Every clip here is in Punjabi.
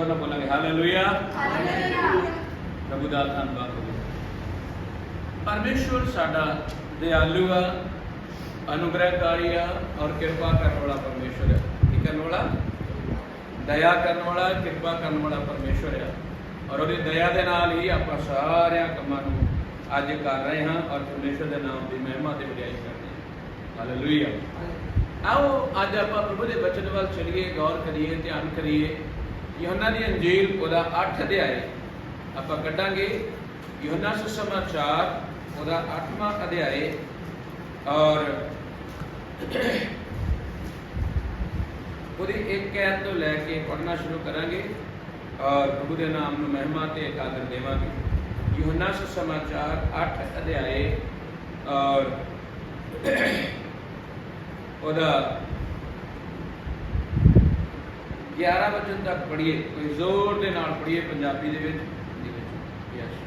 ਜ਼ੋਰ ਨਾਲ ਬੋਲਾਂਗੇ ਹਾਲੇਲੂਇਆ। ਪ੍ਰਭੂ ਦਾ ਧੰਨਵਾਦ ਹੋਵੇ। ਪਰਮੇਸ਼ਵਰ ਸਾਡਾ ਦਿਆਲੂ ਆ, ਅਨੁਗ੍ਰਹਕਾਰੀ ਆ ਔਰ ਕਿਰਪਾ ਕਰਨ ਵਾਲਾ ਪਰਮੇਸ਼ਵਰ ਹੈ ਕੀ ਕਰਨ ਵਾਲਾ? ਦਇਆ ਕਰਨ ਵਾਲਾ, ਕਿਰਪਾ ਕਰਨ ਵਾਲਾ ਪਰਮੇਸ਼ਵਰ ਹੈ ਔਰ ਉਹਦੀ ਦਇਆ ਦੇ ਨਾਲ ਹੀ ਆਪਾਂ ਸਾਰਿਆਂ ਕੰਮਾਂ ਨੂੰ ਅੱਜ ਕਰ ਰਹੇ ਹਾਂ ਔਰ ਪਰਮੇਸ਼ਵਰ ਦੇ ਨਾਮ ਦੀ ਮਹਿਮਾ ਤੇ ਵਡਿਆਈ ਕਰਦੇ ਹਾਂ। ਹਾਲੇਲੂਇਆ। ਆਓ, ਅੱਜ ਆਪਾਂ ਪ੍ਰਭੂ ਦੇ ਬਚਨ ਵੱਲ ਚਲੀਏ, ਗੌਰ ਕਰੀਏ, ਧਿਆਨ ਕਰੀਏ। ਯੋਹਨਾ ਦੀ ਅੰਜੀਲ ਉਹਦਾ 8 ਅਧਿਆਇ ਆਪਾਂ ਕੱਢਾਂਗੇ ਯੋਹਨਾ ਸੁਸਮਾਚਾਰ, ਉਹਦਾ 8ਵਾਂ ਅਧਿਆਇ ਔਰ ਉਹਦੀ ਇੱਕ ਐਤ ਤੋਂ ਲੈ ਕੇ ਪੜ੍ਹਨਾ ਸ਼ੁਰੂ ਕਰਾਂਗੇ। ਔਰ ਪ੍ਰਭੂ ਦੇ ਨਾਮ ਨੂੰ ਮਹਿਮਾ ਤੇ ਆਦਰ ਦੇਵਾਂਗੇ। ਯੋਹਨਾ ਸੁਸਮਾਚਾਰ 8 ਅਧਿਆਇ ਔਰ ਉਹਦਾ 11 ਵਜੇ ਤੱਕ ਪੜ੍ਹੀਏ, ਕੋਈ ਜ਼ੋਰ ਦੇ ਨਾਲ ਪੜ੍ਹੀਏ ਪੰਜਾਬੀ ਦੇ ਵਿੱਚ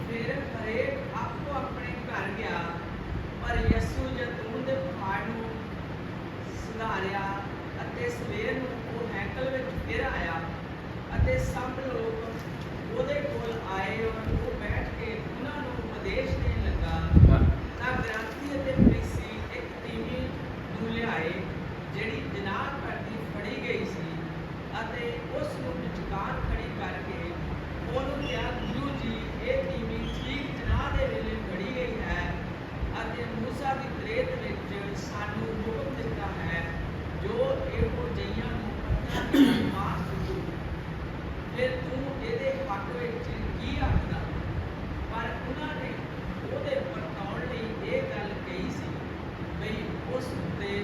ਫਿਰ ਹਰੇਕ ਆਪੋ ਆਪਣੇ ਘਰ ਗਿਆ, ਪਰ ਯਸੂ ਜੈਤੂਨ ਦੇ ਪਹਾੜ ਨੂੰ ਸੁਧਾਰਿਆ ਅਤੇ ਸਵੇਰ ਨੂੰ ਉਹ ਹੈਕਲ ਵਿੱਚ ਫਿਰ ਆਇਆ ਅਤੇ ਸਭ ਲੋਕ ਉਹਦੇ ਕੋਲ ਆਏ ਔਰ ਉਹ ਬੈਠ ਕੇ ਉਹਨਾਂ ਨੂੰ ਉਪਦੇਸ਼ ਦੇਣ ਲੱਗਾ ਤਾਂ ਗ੍ਰੰਥੀ ਅਤੇ ਫਰੀਸੀ ਇੱਕ ਤੀਵੀ ਨੂੰ ਲਿਆਏ ਜਿਹੜੀ ਜਨਾਹ ਕਰਦੀ ਫੜੀ ਗਈ ਸੀ ਅਤੇ ਉਸ ਨੂੰ ਵਿਚਕਾਰ ਖੜੀ ਕਰਕੇ ਉਹਨੂੰ ਕਿਹਾ ਗੁਰੂ ਜੀ ਇਹ ਤੀਵੀ ਠੀਕ ਜਨਾਹ ਦੇ ਵੇਲੇ ਫੜੀ ਗਈ ਹੈ ਅਤੇ ਮੂਸਾ ਦੀ ਤ੍ਰੇਤ ਵਿੱਚ ਸਾਨੂੰ ਹੁਕਮ ਦਿੱਤਾ ਹੈ ਜੋ ਇਹੋ ਜਈਆਂ ਨੂੰ ਪੱਥਰਾਂ ਨਾਲ ਮਾਰ ਸੁੱਟੂ ਫਿਰ ਤੂੰ ਇਹਦੇ ਹੱਕ ਵਿੱਚ ਕੀ ਆਖਦਾ ਪਰ ਉਹਨਾਂ ਨੇ ਉਹਦੇ ਪਰਤਾਉਣ ਲਈ ਇਹ ਗੱਲ ਕਹੀ ਸੀ ਬਈ ਉਸ ਤੇ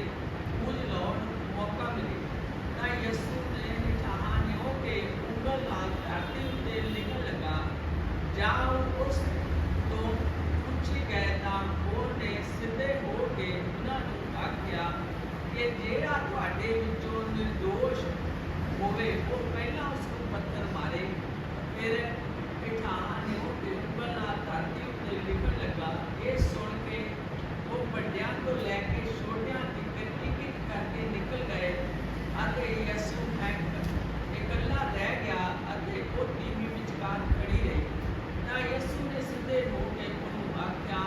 ਕੁਝ ਲਾਉਣ ਨੂੰ ਮੌਕਾ ਮਿਲੇ ਤਾਂ ਯਿਸੂ ਨੇ ਨਿਠਾਹਾਂ ਨਿਓ ਕੇ ਉਂਗਲ ਨਾਲ ਧਰਤੀ ਉੱਤੇ ਲਿਖਣ ਲੱਗਾ ਜਾਂ ਉਸ ਤੋਂ ਪੁੱਛੀ ਗਏ ਤਾਂ ਉਹਨੇ ਸਿੱਧੇ ਹੋ ਕੇ ਉਹਨਾਂ ਨੂੰ ਆਖਿਆ ਕਿ ਜਿਹੜਾ ਤੁਹਾਡੇ ਵਿੱਚੋਂ ਨਿਰਦੋਸ਼ ਹੋਵੇ ਉਹ ਪਹਿਲਾਂ ਉਸ ਨੂੰ ਪੱਥਰ ਮਾਰੇ ਫਿਰ ਇਠਾਹਾਂ ਨੇ ਉਹ ਤੇ ਉਂਗਲ ਨਾਲ ਧਰਤੀ ਉੱਤੇ ਲਿਖਣ ਲੱਗਾ ਇਹ ਸੁਣ ਕੇ ਉਹ ਵੱਡਿਆਂ ਤੋਂ ਲੈ ਕੇ ਛੋਟਿਆਂ ਤੱਕ ਇੱਕ ਇੱਕ ਕਰਕੇ ਨਿਕਲ ਗਏ ਅਤੇ ਯਿਸੂ ਹੈਕ ਇਕੱਲਾ ਰਹਿ ਗਿਆ ਅਤੇ ਉਹ ਤੀਵੀ ਵਿਚਕਾਰ ਖੜੀ ਰਹੀ ਤਾਂ ਯਿਸੂ ਨੇ ਸਿੱਧੇ ਹੋ ਕੇ ਉਹਨੂੰ ਆਖਿਆ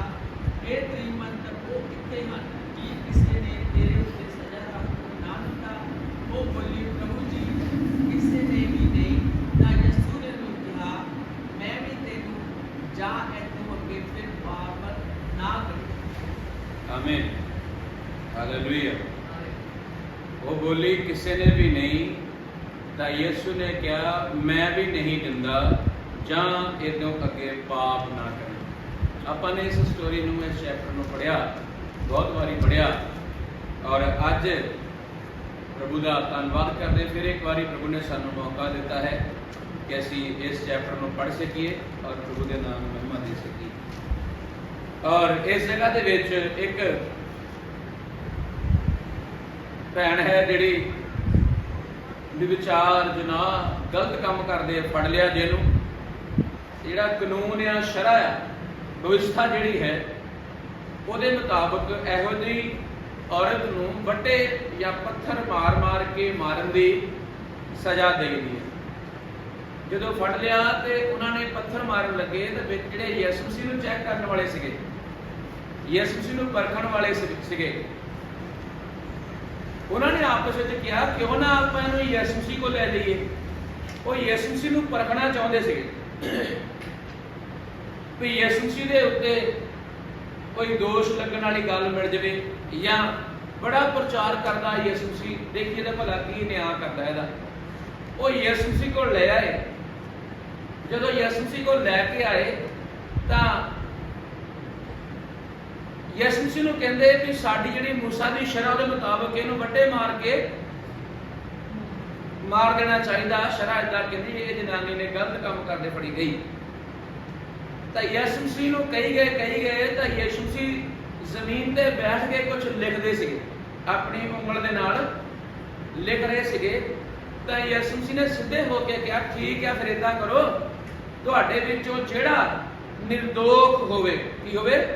ਇਹ ਤ੍ਰੀਮੰਤ ਉਹ ਕਿੱਥੇ ਹਨ ਕੀ ਕਿਸੇ ਨੇ ਤੇਰੇ ਉੱਤੇ ਸਜ਼ਾ ਦਾ ਹੁਕਮ ਨਾ ਦਿੱਤਾ ਉਹ ਬੋਲੀ ਪ੍ਰਭੂ ਜੀ ਕਿਸੇ ਨੇ ਵੀ ਨਹੀਂ ਤਾਂ ਯਿਸੂ ਨੇ ਉਹਨੂੰ ਕਿਹਾ ਮੈਂ ਵੀ ਤੈਨੂੰ ਜਾ ਇੱਥੋਂ ਅੱਗੇ ਫਿਰ ਪਾਪ ਨਾ ਕਰੀ। ਆਮੀਨ ਹਾਲੇਲੂਇਆ ਉਹ ਬੋਲੀ ਕਿਸੇ ਨੇ ਵੀ ਨਹੀਂ ਤਾਂ ਯਿਸੂ ਨੇ ਕਿਹਾ ਮੈਂ ਵੀ ਨਹੀਂ ਦਿੰਦਾ ਜਾਂ ਇਹਦੋਂ ਅੱਗੇ ਪਾਪ ਨਾ ਕਰੇ। ਆਪਾਂ ਨੇ ਇਸ ਸਟੋਰੀ ਨੂੰ ਇਸ ਚੈਪਟਰ ਨੂੰ ਪੜਿਆ ਬਹੁਤ ਵਾਰੀ ਪੜਿਆ ਔਰ ਅੱਜ ਪ੍ਰਭੂ ਦਾ ਧੰਨਵਾਦ ਕਰਦੇ ਫਿਰ ਇੱਕ ਵਾਰੀ ਪ੍ਰਭੂ ਨੇ ਸਾਨੂੰ ਮੌਕਾ ਦਿੱਤਾ ਹੈ ਕਿ ਅਸੀਂ ਇਸ ਚੈਪਟਰ ਨੂੰ ਪੜ੍ਹ ਸਕੀਏ ਔਰ ਪ੍ਰਭੂ ਦੇ ਨਾਮ ਨੂੰ ਮਹਿਮਾ ਦੇ ਸਕੀਏ। ਔਰ ਇਸ ਜਗ੍ਹਾ ਦੇ ਵਿੱਚ ਇੱਕ ਭੈਣ ਹੈ ਜਿਹੜੀ ਵੀ ਵਿਚਾਰ ਜਨਾਹ ਗਲਤ ਕੰਮ ਕਰਦੇ ਆ, ਫੜ ਲਿਆ ਜਿਹਨੂੰ ਜਿਹੜਾ ਕਾਨੂੰਨ ਆ ਸ਼ਰਾ ਆ ਵਿਵਸਥਾ ਜਿਹੜੀ ਹੈ ਉਹਦੇ ਮੁਤਾਬਕ ਇਹੋ ਜਿਹੀ ਔਰਤ ਨੂੰ ਵੱਟੇ ਜਾਂ ਪੱਥਰ ਮਾਰ-ਮਾਰ ਕੇ ਮਾਰਨ ਦੀ ਸਜ਼ਾ ਦੇਣੀ ਹੈ। ਜਦੋਂ ਫੜ ਲਿਆ ਤੇ ਉਹਨਾਂ ਨੇ ਪੱਥਰ ਮਾਰਨ ਲੱਗੇ ਤੇ ਵਿੱਚ ਜਿਹੜੇ ਯਿਸੂ ਮਸੀਹ ਨੂੰ ਚੈੱਕ ਕਰਨ ਵਾਲੇ ਸੀਗੇ। ਯਿਸੂ ਮਸੀਹ ਨੂੰ ਪਰਖਣ ਵਾਲੇ ਸੀਗੇ। ਉਹਨਾਂ ਨੇ ਆਪਸ ਵਿੱਚ ਕਿਹਾ, ਕਿਉਂ ਨਾ ਆਪਾਂ ਇਹਨੂੰ ਯਿਸੂ ਮਸੀਹ ਕੋਲ ਲੈ ਜਾਈਏ ਉਹ ਯਿਸੂ ਮਸੀਹ ਨੂੰ ਪਰਖਣਾ ਚਾਹੁੰਦੇ ਸੀਗੇ। ਵੀ ਯਿਸੂ ਮਸੀਹ ਦੇ ਉੱਤੇ ਕੋਈ ਦੋਸ਼ ਲੱਗਣ ਵਾਲੀ ਗੱਲ ਮਿਲ ਜਵੇ। ਜਾਂ ਬੜਾ ਪ੍ਰਚਾਰ ਕਰਦਾ ਯਿਸੂ ਮਸੀਹ ਦੇਖੀਏ ਤਾਂ ਭਲਾ ਕੀ ਨਿਆਂ ਕਰਦਾ ਇਹਦਾ। ਉਹ ਯਿਸੂ ਮਸੀਹ ਕੋਲ ਲੈ ਆਏ। ਜਦੋਂ ਯਿਸੂ ਮਸੀਹ ਕੋਲ ਲੈ ਕੇ ਆਏ, ਤਾਂ ਯਿਸੂ ਮਸੀਹ ਨੂੰ ਕਹਿੰਦੇ ਵੀ ਸਾਡੀ ਜਿਹੜੀ ਮੂਸਾ ਦੀ ਸ਼ਰਅ ਦੇ ਮੁਤਾਬਕ ਇਹਨੂੰ ਵੱਡੇ ਮਾਰ ਕੇ ਮਾਰ ਦੇਣਾ ਚਾਹੀਦਾ। ਸ਼ਰਅ ਇਦਾਂ ਕਹਿੰਦੀ ਇਹ ਜਨਾਨੀ ਨੇ ਗਲਤ ਕੰਮ ਕਰਦੇ ਫੜੀ ਗਈ। ਤਾਂ ਯਿਸੂ ਸੀ ਨੂੰ ਕਹੀ ਗਏ ਕਹੀ ਗਏ ਤਾਂ ਯਿਸੂ ਮਸੀਹ ਜ਼ਮੀਨ ਤੇ ਬੈਠ ਕੇ ਕੁਝ ਲਿਖਦੇ ਸੀਗੇ। ਆਪਣੀ ਉਂਗਲ ਦੇ ਨਾਲ ਲਿਖ ਰਹੇ ਸੀਗੇ। ਤਾਂ ਯਿਸੂ ਮਸੀਹ ਨੇ ਸਿੱਧੇ ਹੋ ਕੇ ਕਿਹਾ, ਠੀਕ ਹੈ, ਫਿਰ ਇਦਾਂ ਕਰੋ। ਤੁਹਾਡੇ ਵਿੱਚੋਂ ਜਿਹੜਾ ਨਿਰਦੋਖ ਹੋਵੇ, ਕੀ ਹੋਵੇ?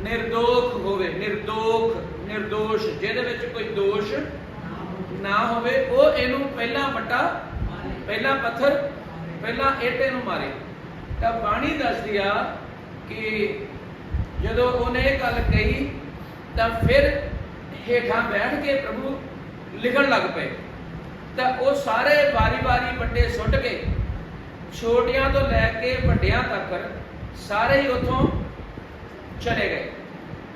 ਨਿਰਦੋਖ ਹੋਵੇ, ਨਿਰਦੋਖ, ਨਿਰਦੋਸ਼। ਜਿਹਦੇ ਵਿੱਚ ਕੋਈ ਦੋਸ਼ ਨਾ ਹੋਵੇ, ਉਹ ਇਹਨੂੰ ਪਹਿਲਾਂ ਵੱਟਾ, ਪਹਿਲਾਂ ਪੱਥਰ, ਪਹਿਲਾਂ ਏਟੇ ਨੂੰ ਮਾਰੇ। ਤਾਂ ਬਾਣੀ ਦੱਸਦੀ ਆ ਕਿ ਜਦੋਂ ਉਹਨੇ ਇਹ ਗੱਲ ਕਹੀ, ਤਾਂ ਫਿਰ ਹੇਠਾਂ ਬੈਠ ਕੇ ਪ੍ਰਭੂ ਲਿਖਣ ਲੱਗ ਪਏ। ਤਾਂ ਉਹ ਸਾਰੇ ਵਾਰੀ-ਵਾਰੀ ਵੱਡੇ ਸੁੱਟ ਕੇ, ਛੋਟਿਆਂ ਤੋਂ ਲੈ ਕੇ ਵੱਡਿਆਂ ਤੱਕ ਸਾਰੇ ਹੀ ਉੱਥੋਂ ਚਲੇ ਗਏ।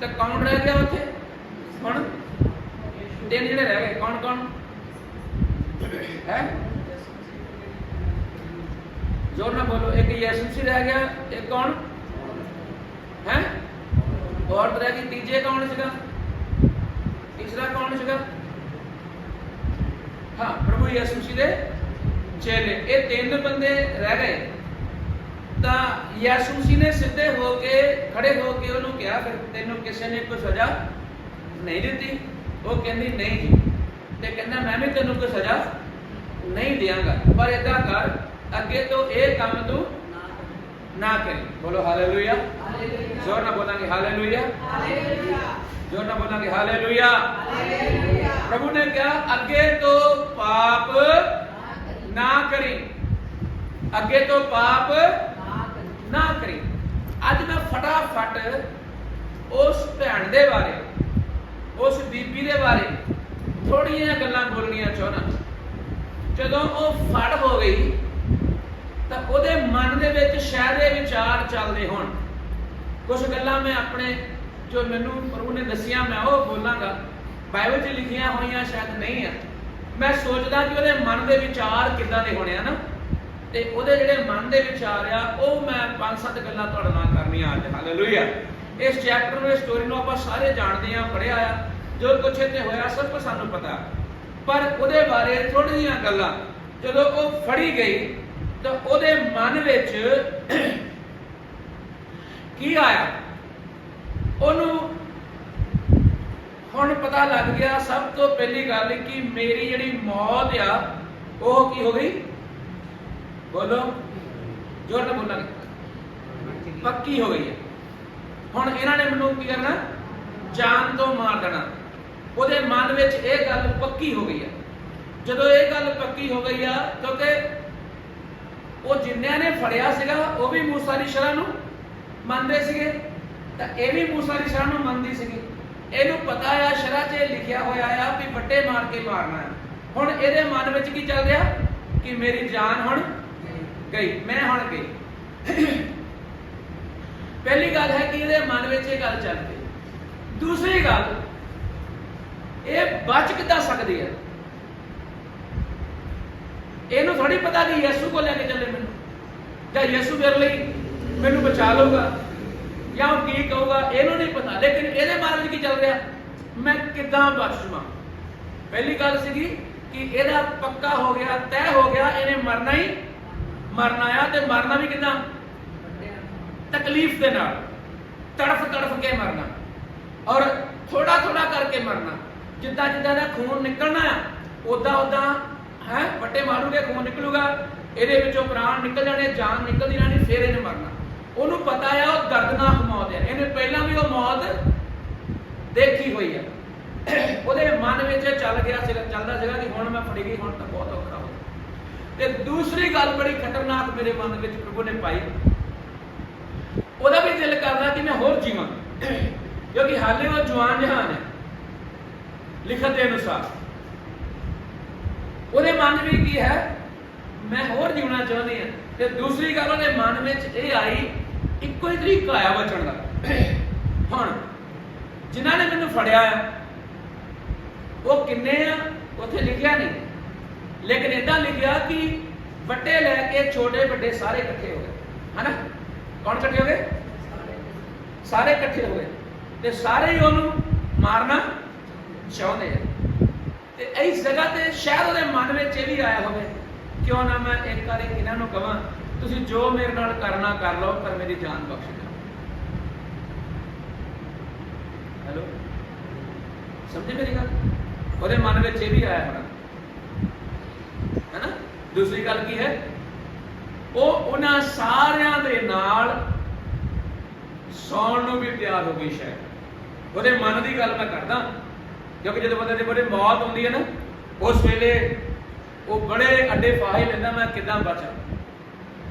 ਤਾਂ ਕੌਣ ਰਹਿ ਗਿਆ ਉੱਥੇ? ਹੁਣ ਤਿੰਨ ਜਿਹੜੇ ਰਹਿ ਗਏ, ਕੌਣ ਕੌਣ? ਹੈ? ਜ਼ੋਰ ਨਾਲ ਬੋਲੋ, ਇੱਕ ਯਿਸੂ ਸੀ ਰਹਿ ਗਿਆ, ਇੱਕ ਕੌਣ? ਹੈ? ਔਰਤ ਰਹਿ ਗਈ, ਤੀਜੇ ਕੌਣ ਸੀਗਾ? ਤੀਸਰਾ ਕੌਣ ਸੀਗਾ? ਹਾਂ, ਪ੍ਰਭੂ ਯਿਸੂ ਜੀ ਦੇ ਚੇਲੇ। ਇਹ ਤਿੰਨ ਬੰਦੇ ਰਹਿ ਗਏ। ਤਾਂ ਯਿਸੂ ਜੀ ਨੇ ਸਿੱਧੇ ਹੋ ਕੇ, ਖੜੇ ਹੋ ਕੇ ਉਹਨੂੰ ਕਿਹਾ, ਫਿਰ ਤੈਨੂੰ ਕਿਸੇ ਨੇ ਕੋਈ ਸਜ਼ਾ ਨਹੀਂ ਦਿੱਤੀ? ਉਹ ਕਹਿੰਦੀ, ਨਹੀਂ ਜੀ। ਤੇ ਕਹਿੰਦਾ, ਮੈਂ ਵੀ ਤੈਨੂੰ ਕੋਈ ਸਜ਼ਾ ਨਹੀਂ ਦਿਆਂਗਾ। ਪਰ ਏਦਾਂ ਕਰ, ਅੱਗੇ ਤੋਂ ਇਹ ਕੰਮ ਤੂੰ ਨਾ ਕਰੀ। ਬੋਲੋ, ਹਾਲੇਲੂਇਆ। ਜ਼ੋਰ ਨਾਲ ਬੋਲਾਂਗੇ ਹਾਲੇਲੂਇਆ ਜ਼ੋਰ ਨਾਲ ਬੋਲਾਂਗੇ ਹਾਲੇਲੂਇਆ ਪ੍ਰਭੂ ਨੇ ਕਿਹਾ ਅੱਗੇ ਤੋਂ ਪਾਪ ਨਾ ਕਰੀ ਅੱਗੇ ਤੋਂ ਪਾਪ ਨਾ ਕਰੀ ਅੱਜ ਮੈਂ ਫਟਾਫਟ ਉਸ ਭੈਣ ਦੇ ਬਾਰੇ ਉਸ ਬੀਬੀ ਦੇ ਬਾਰੇ ਥੋੜੀਆਂ ਗੱਲਾਂ ਬੋਲਣੀਆਂ ਚਾਹੁੰਦਾ ਜਦੋਂ ਉਹ ਫੜ ਹੋ ਗਈ ਤਾਂ ਉਹਦੇ ਮਨ ਦੇ ਵਿੱਚ ਸ਼ਾਇਦ ਇਹ ਵਿਚਾਰ ਚੱਲਦੇ ਹੋਣ ਕੁਝ ਗੱਲਾਂ ਮੈਂ ਆਪਣੇ ਜੋ ਮੈਨੂੰ ਪ੍ਰਭੂ ਨੇ ਦੱਸੀਆਂ, ਮੈਂ ਉਹ ਬੋਲਾਂਗਾ। ਬਾਈਬਲ 'ਚ ਲਿਖੀਆਂ ਹੋਈਆਂ ਸ਼ਾਇਦ ਨਹੀਂ ਆ। ਮੈਂ ਸੋਚਦਾ ਕਿ ਉਹਦੇ ਮਨ ਦੇ ਵਿਚਾਰ ਕਿੱਦਾਂ ਦੇ ਹੋਣੇ ਆ ਨਾ। ਤੇ ਉਹਦੇ ਜਿਹੜੇ ਮਨ ਦੇ ਵਿਚਾਰ ਆ, ਉਹ ਮੈਂ ਪੰਜ ਸੱਤ ਗੱਲਾਂ ਤੁਹਾਡੇ ਨਾਲ ਕਰਨੀਆਂ ਅੱਜ। ਹਾਲੇਲੂਇਆ ਇਸ ਚੈਪਟਰ ਨੂੰ, ਇਸ ਸਟੋਰੀ ਨੂੰ ਆਪਾਂ ਸਾਰੇ ਜਾਣਦੇ ਆ ਪੜ੍ਹਿਆ ਆ। ਜੋ ਕੁਛ ਇੱਥੇ ਹੋਇਆ, ਸਭ ਕੁਝ ਸਾਨੂੰ ਪਤਾ। ਪਰ ਉਹਦੇ ਬਾਰੇ ਥੋੜ੍ਹੀਆਂ ਗੱਲਾਂ। ਜਦੋਂ ਉਹ ਫੜੀ ਗਈ, ਤਾਂ ਉਹਦੇ ਮਨ ਵਿੱਚ ਕੀ ਆਇਆ? ਉਹਨੂੰ ਹੁਣ ਪਤਾ ਲੱਗ ਗਿਆ ਸਭ ਤੋਂ ਪਹਿਲੀ ਗੱਲ ਕਿ ਮੇਰੀ ਜਿਹੜੀ ਮੌਤ ਆ, ਉਹ ਕੀ ਹੋ ਗਈ? ਬੋਲੋ। ਜੋਰ ਨਾਲ ਬੋਲਾਂਗੇ ਪੱਕੀ ਹੋ ਗਈ ਹੈ। ਹੁਣ ਇਹਨਾਂ ਨੇ ਮੈਨੂੰ ਕੀ ਕਰਨਾ? ਜਾਨ ਤੋਂ ਮਾਰ ਦੇਣਾ। ਉਹਦੇ ਮਨ ਵਿੱਚ ਇਹ ਗੱਲ ਪੱਕੀ ਹੋ ਗਈ ਆ ਜਦੋਂ ਇਹ ਗੱਲ ਪੱਕੀ ਹੋ ਗਈ ਆ, ਕਿਉਂਕਿ ਉਹ ਜਿੰਨਿਆਂ ਨੇ ਫੜਿਆ ਸੀਗਾ, ਉਹ ਵੀ ਮੂਸਾ ਦੀ ਸ਼ਰ੍ਹਾਂ ਨੂੰ ਮੰਨਦੇ ਸੀਗੇ, ਤਾਂ ਇਹ ਵੀ ਮੂਸਾ ਦੀ ਸ਼ਰ੍ਹਾਂ ਨੂੰ ਮੰਨਦੀ ਸੀਗੀ। ਇਹਨੂੰ ਪਤਾ ਆ, ਸ਼ਰ੍ਹਾਂ 'ਚ ਇਹ ਲਿਖਿਆ ਹੋਇਆ ਆ ਵੀ ਵੱਡੇ ਮਾਰ ਕੇ ਮਾਰਨਾ ਹੈ। ਹੁਣ ਇਹਦੇ ਮਨ ਵਿੱਚ ਕੀ ਚੱਲ ਰਿਹਾ? ਕਿ ਮੇਰੀ ਜਾਨ ਹੁਣ ਗਈ, ਮੈਂ ਹੁਣ ਗਈ। ਪਹਿਲੀ ਗੱਲ ਹੈ ਕਿ ਇਹਦੇ ਮਨ ਵਿੱਚ ਇਹ ਗੱਲ ਚੱਲ ਪਈ ਦੂਸਰੀ ਗੱਲ, ਇਹ ਬਚ ਕਿੱਦਾਂ ਸਕਦੀ ਹੈ? ਇਹਨੂੰ ਥੋੜੀ ਪਤਾ ਕਿ ਯਿਸੂ ਕੋ ਲੈ ਕੇ ਚੱਲੇ ਮੈਨੂੰ। ਜਾਂ ਯਿਸੂ ਮੇਰੇ ਲਈ ਮੈਨੂੰ ਬਚਾ ਲਊਗਾ ਜਾਂ ਉਹ ਕੀ ਕਹੂਗਾ ਇਹਨੂੰ ਨਹੀਂ ਪਤਾ ਲੇਕਿਨ ਇਹਦੇ ਮਨ ਵਿੱਚ ਕੀ ਚੱਲ ਰਿਹਾ ਮੈਂ ਕਿੱਦਾਂ ਬਚ ਜਾਵਾਂ ਪਹਿਲੀ ਗੱਲ ਸੀਗੀ ਕਿ ਇਹਦਾ ਪੱਕਾ ਹੋ ਗਿਆ ਤੈਅ ਹੋ ਗਿਆ ਇਹਨੇ ਮਰਨਾ ਹੀ ਮਰਨਾ ਆ ਤੇ ਮਰਨਾ ਵੀ ਕਿੱਦਾਂ ਤਕਲੀਫ ਦੇ ਨਾਲ ਤੜਫ ਤੜਫ ਕੇ ਮਰਨਾ ਔਰ ਥੋੜਾ ਥੋੜਾ ਕਰਕੇ ਮਰਨਾ ਜਿੱਦਾਂ ਜਿੱਦਾਂ ਦਾ ਖੂਨ ਨਿਕਲਣਾ ਆ ਉਦਾਂ ਉਦਾਂ ਹੈ ਵੱਟੇ ਮਾਰੂਗੇ ਖੂਨ ਨਿਕਲੂਗਾ ਇਹਦੇ ਵਿੱਚੋਂ ਪ੍ਰਾਣ ਨਿਕਲ ਜਾਣੇ ਜਾਨ ਨਿਕਲਦੀ ਰਹਿਣੀ ਫਿਰ ਇਹਨੇ ਮਰਨਾ ਉਹਨੂੰ ਪਤਾ ਆ, ਉਹ ਦਰਦਨਾਕ ਮੌਤ ਹੈ ਇਹਨੇ ਪਹਿਲਾਂ ਵੀ ਉਹ ਮੌਤ ਦੇਖੀ ਹੋਈ ਹੈ ਉਹਦੇ ਮਨ ਵਿੱਚ ਚੱਲ ਗਿਆ ਸੀਗਾ, ਚੱਲਦਾ ਸੀਗਾ ਕਿ ਹੁਣ ਮੈਂ ਫੜੀ ਗਈ, ਹੁਣ ਤਾਂ ਬਹੁਤ ਔਖਾ ਹੋ ਤੇ ਦੂਸਰੀ ਗੱਲ ਬੜੀ ਖਤਰਨਾਕ ਮੇਰੇ ਮਨ ਵਿੱਚ ਪ੍ਰਭੂ ਨੇ ਪਾਈ। ਉਹਦਾ ਵੀ ਦਿਲ ਕਰਦਾ ਕਿ ਮੈਂ ਹੋਰ ਜੀਵਾਂ। ਕਿਉਂਕਿ ਹਾਲੇ ਉਹ ਜਵਾਨ ਜਹਾਨ ਹੈ, ਲਿਖਤ ਦੇ ਅਨੁਸਾਰ। ਉਹਦੇ ਮਨ ਵਿੱਚ ਕੀ ਹੈ? ਮੈਂ ਹੋਰ ਜਿਉਣਾ ਚਾਹੁੰਦੀ ਹਾਂ। ਤੇ ਦੂਸਰੀ ਗੱਲ ਉਹਦੇ ਮਨ ਵਿੱਚ ਇਹ ਆਈ ਇੱਕੋ ਹੀ ਤਰੀਕਾ ਆਇਆ ਬਚਣ ਦਾ। ਹੁਣ, ਜਿਨ੍ਹਾਂ ਨੇ ਮੈਨੂੰ ਫੜਿਆ ਆ, ਉਹ ਕਿੰਨੇ ਆ, ਉੱਥੇ ਲਿਖਿਆ ਨਹੀਂ। ਲੇਕਿਨ ਇਦਾਂ ਲਿਖਿਆ ਕਿ ਵੱਡੇ ਲੈ ਕੇ ਛੋਟੇ ਵੱਡੇ ਸਾਰੇ ਇਕੱਠੇ ਹੋ ਗਏ। ਹਨਾ? ਕੌਣ ਇਕੱਠੇ ਹੋ ਗਏ? ਸਾਰੇ ਇਕੱਠੇ ਹੋ ਗਏ। ਤੇ ਸਾਰੇ ਹੀ ਉਹਨੂੰ ਮਾਰਨਾ ਚਾਹੁੰਦੇ ਆ। ਤੇ ਇਸ ਜਗ੍ਹਾ ਤੇ ਸ਼ਾਇਦ ਉਹਦੇ ਮਨ ਵਿੱਚ ਇਹ ਵੀ ਆਇਆ ਹੋਵੇ, ਕਿਉਂ ਨਾ ਮੈਂ ਇੱਕ ਵਾਰੀ ਇਹਨਾਂ ਨੂੰ ਕਹਾਂ ਤੁਸੀਂ ਜੋ ਮੇਰੇ ਨਾਲ ਕਰਨਾ ਕਰ ਲਓ, ਪਰ ਮੇਰੀ ਜਾਨ ਬਖਸ਼ ਦਿਓ। ਹੈਲੋ ਸਮਝੇ ਮੇਰੀ ਗੱਲ? ਉਹਦੇ ਮਨ ਵਿੱਚ ਇਹ ਵੀ ਆਇਆ ਹੋਣਾ। ਹੈਨਾ? ਦੂਸਰੀ ਗੱਲ ਕੀ ਹੈ? ਉਹ ਉਹਨਾਂ ਸਾਰਿਆਂ ਦੇ ਨਾਲ ਸੌਣ ਨੂੰ ਵੀ ਤਿਆਰ ਹੋ ਗਈ ਸ਼ਾਇਦ। ਉਹਦੇ ਮਨ ਦੀ ਗੱਲ ਮੈਂ ਕਰਦਾ। ਕਿਉਂਕਿ ਜਦੋਂ ਬੰਦੇ ਦੇ ਬੜੇ ਮੌਤ ਹੁੰਦੀ ਹੈ ਨਾ, ਉਸ ਵੇਲੇ ਉਹ ਬੜੇ ਅੱਡੇ ਫਾਹੇ ਲੈਂਦਾ, ਮੈਂ ਕਿੱਦਾਂ ਬਚਾਂ?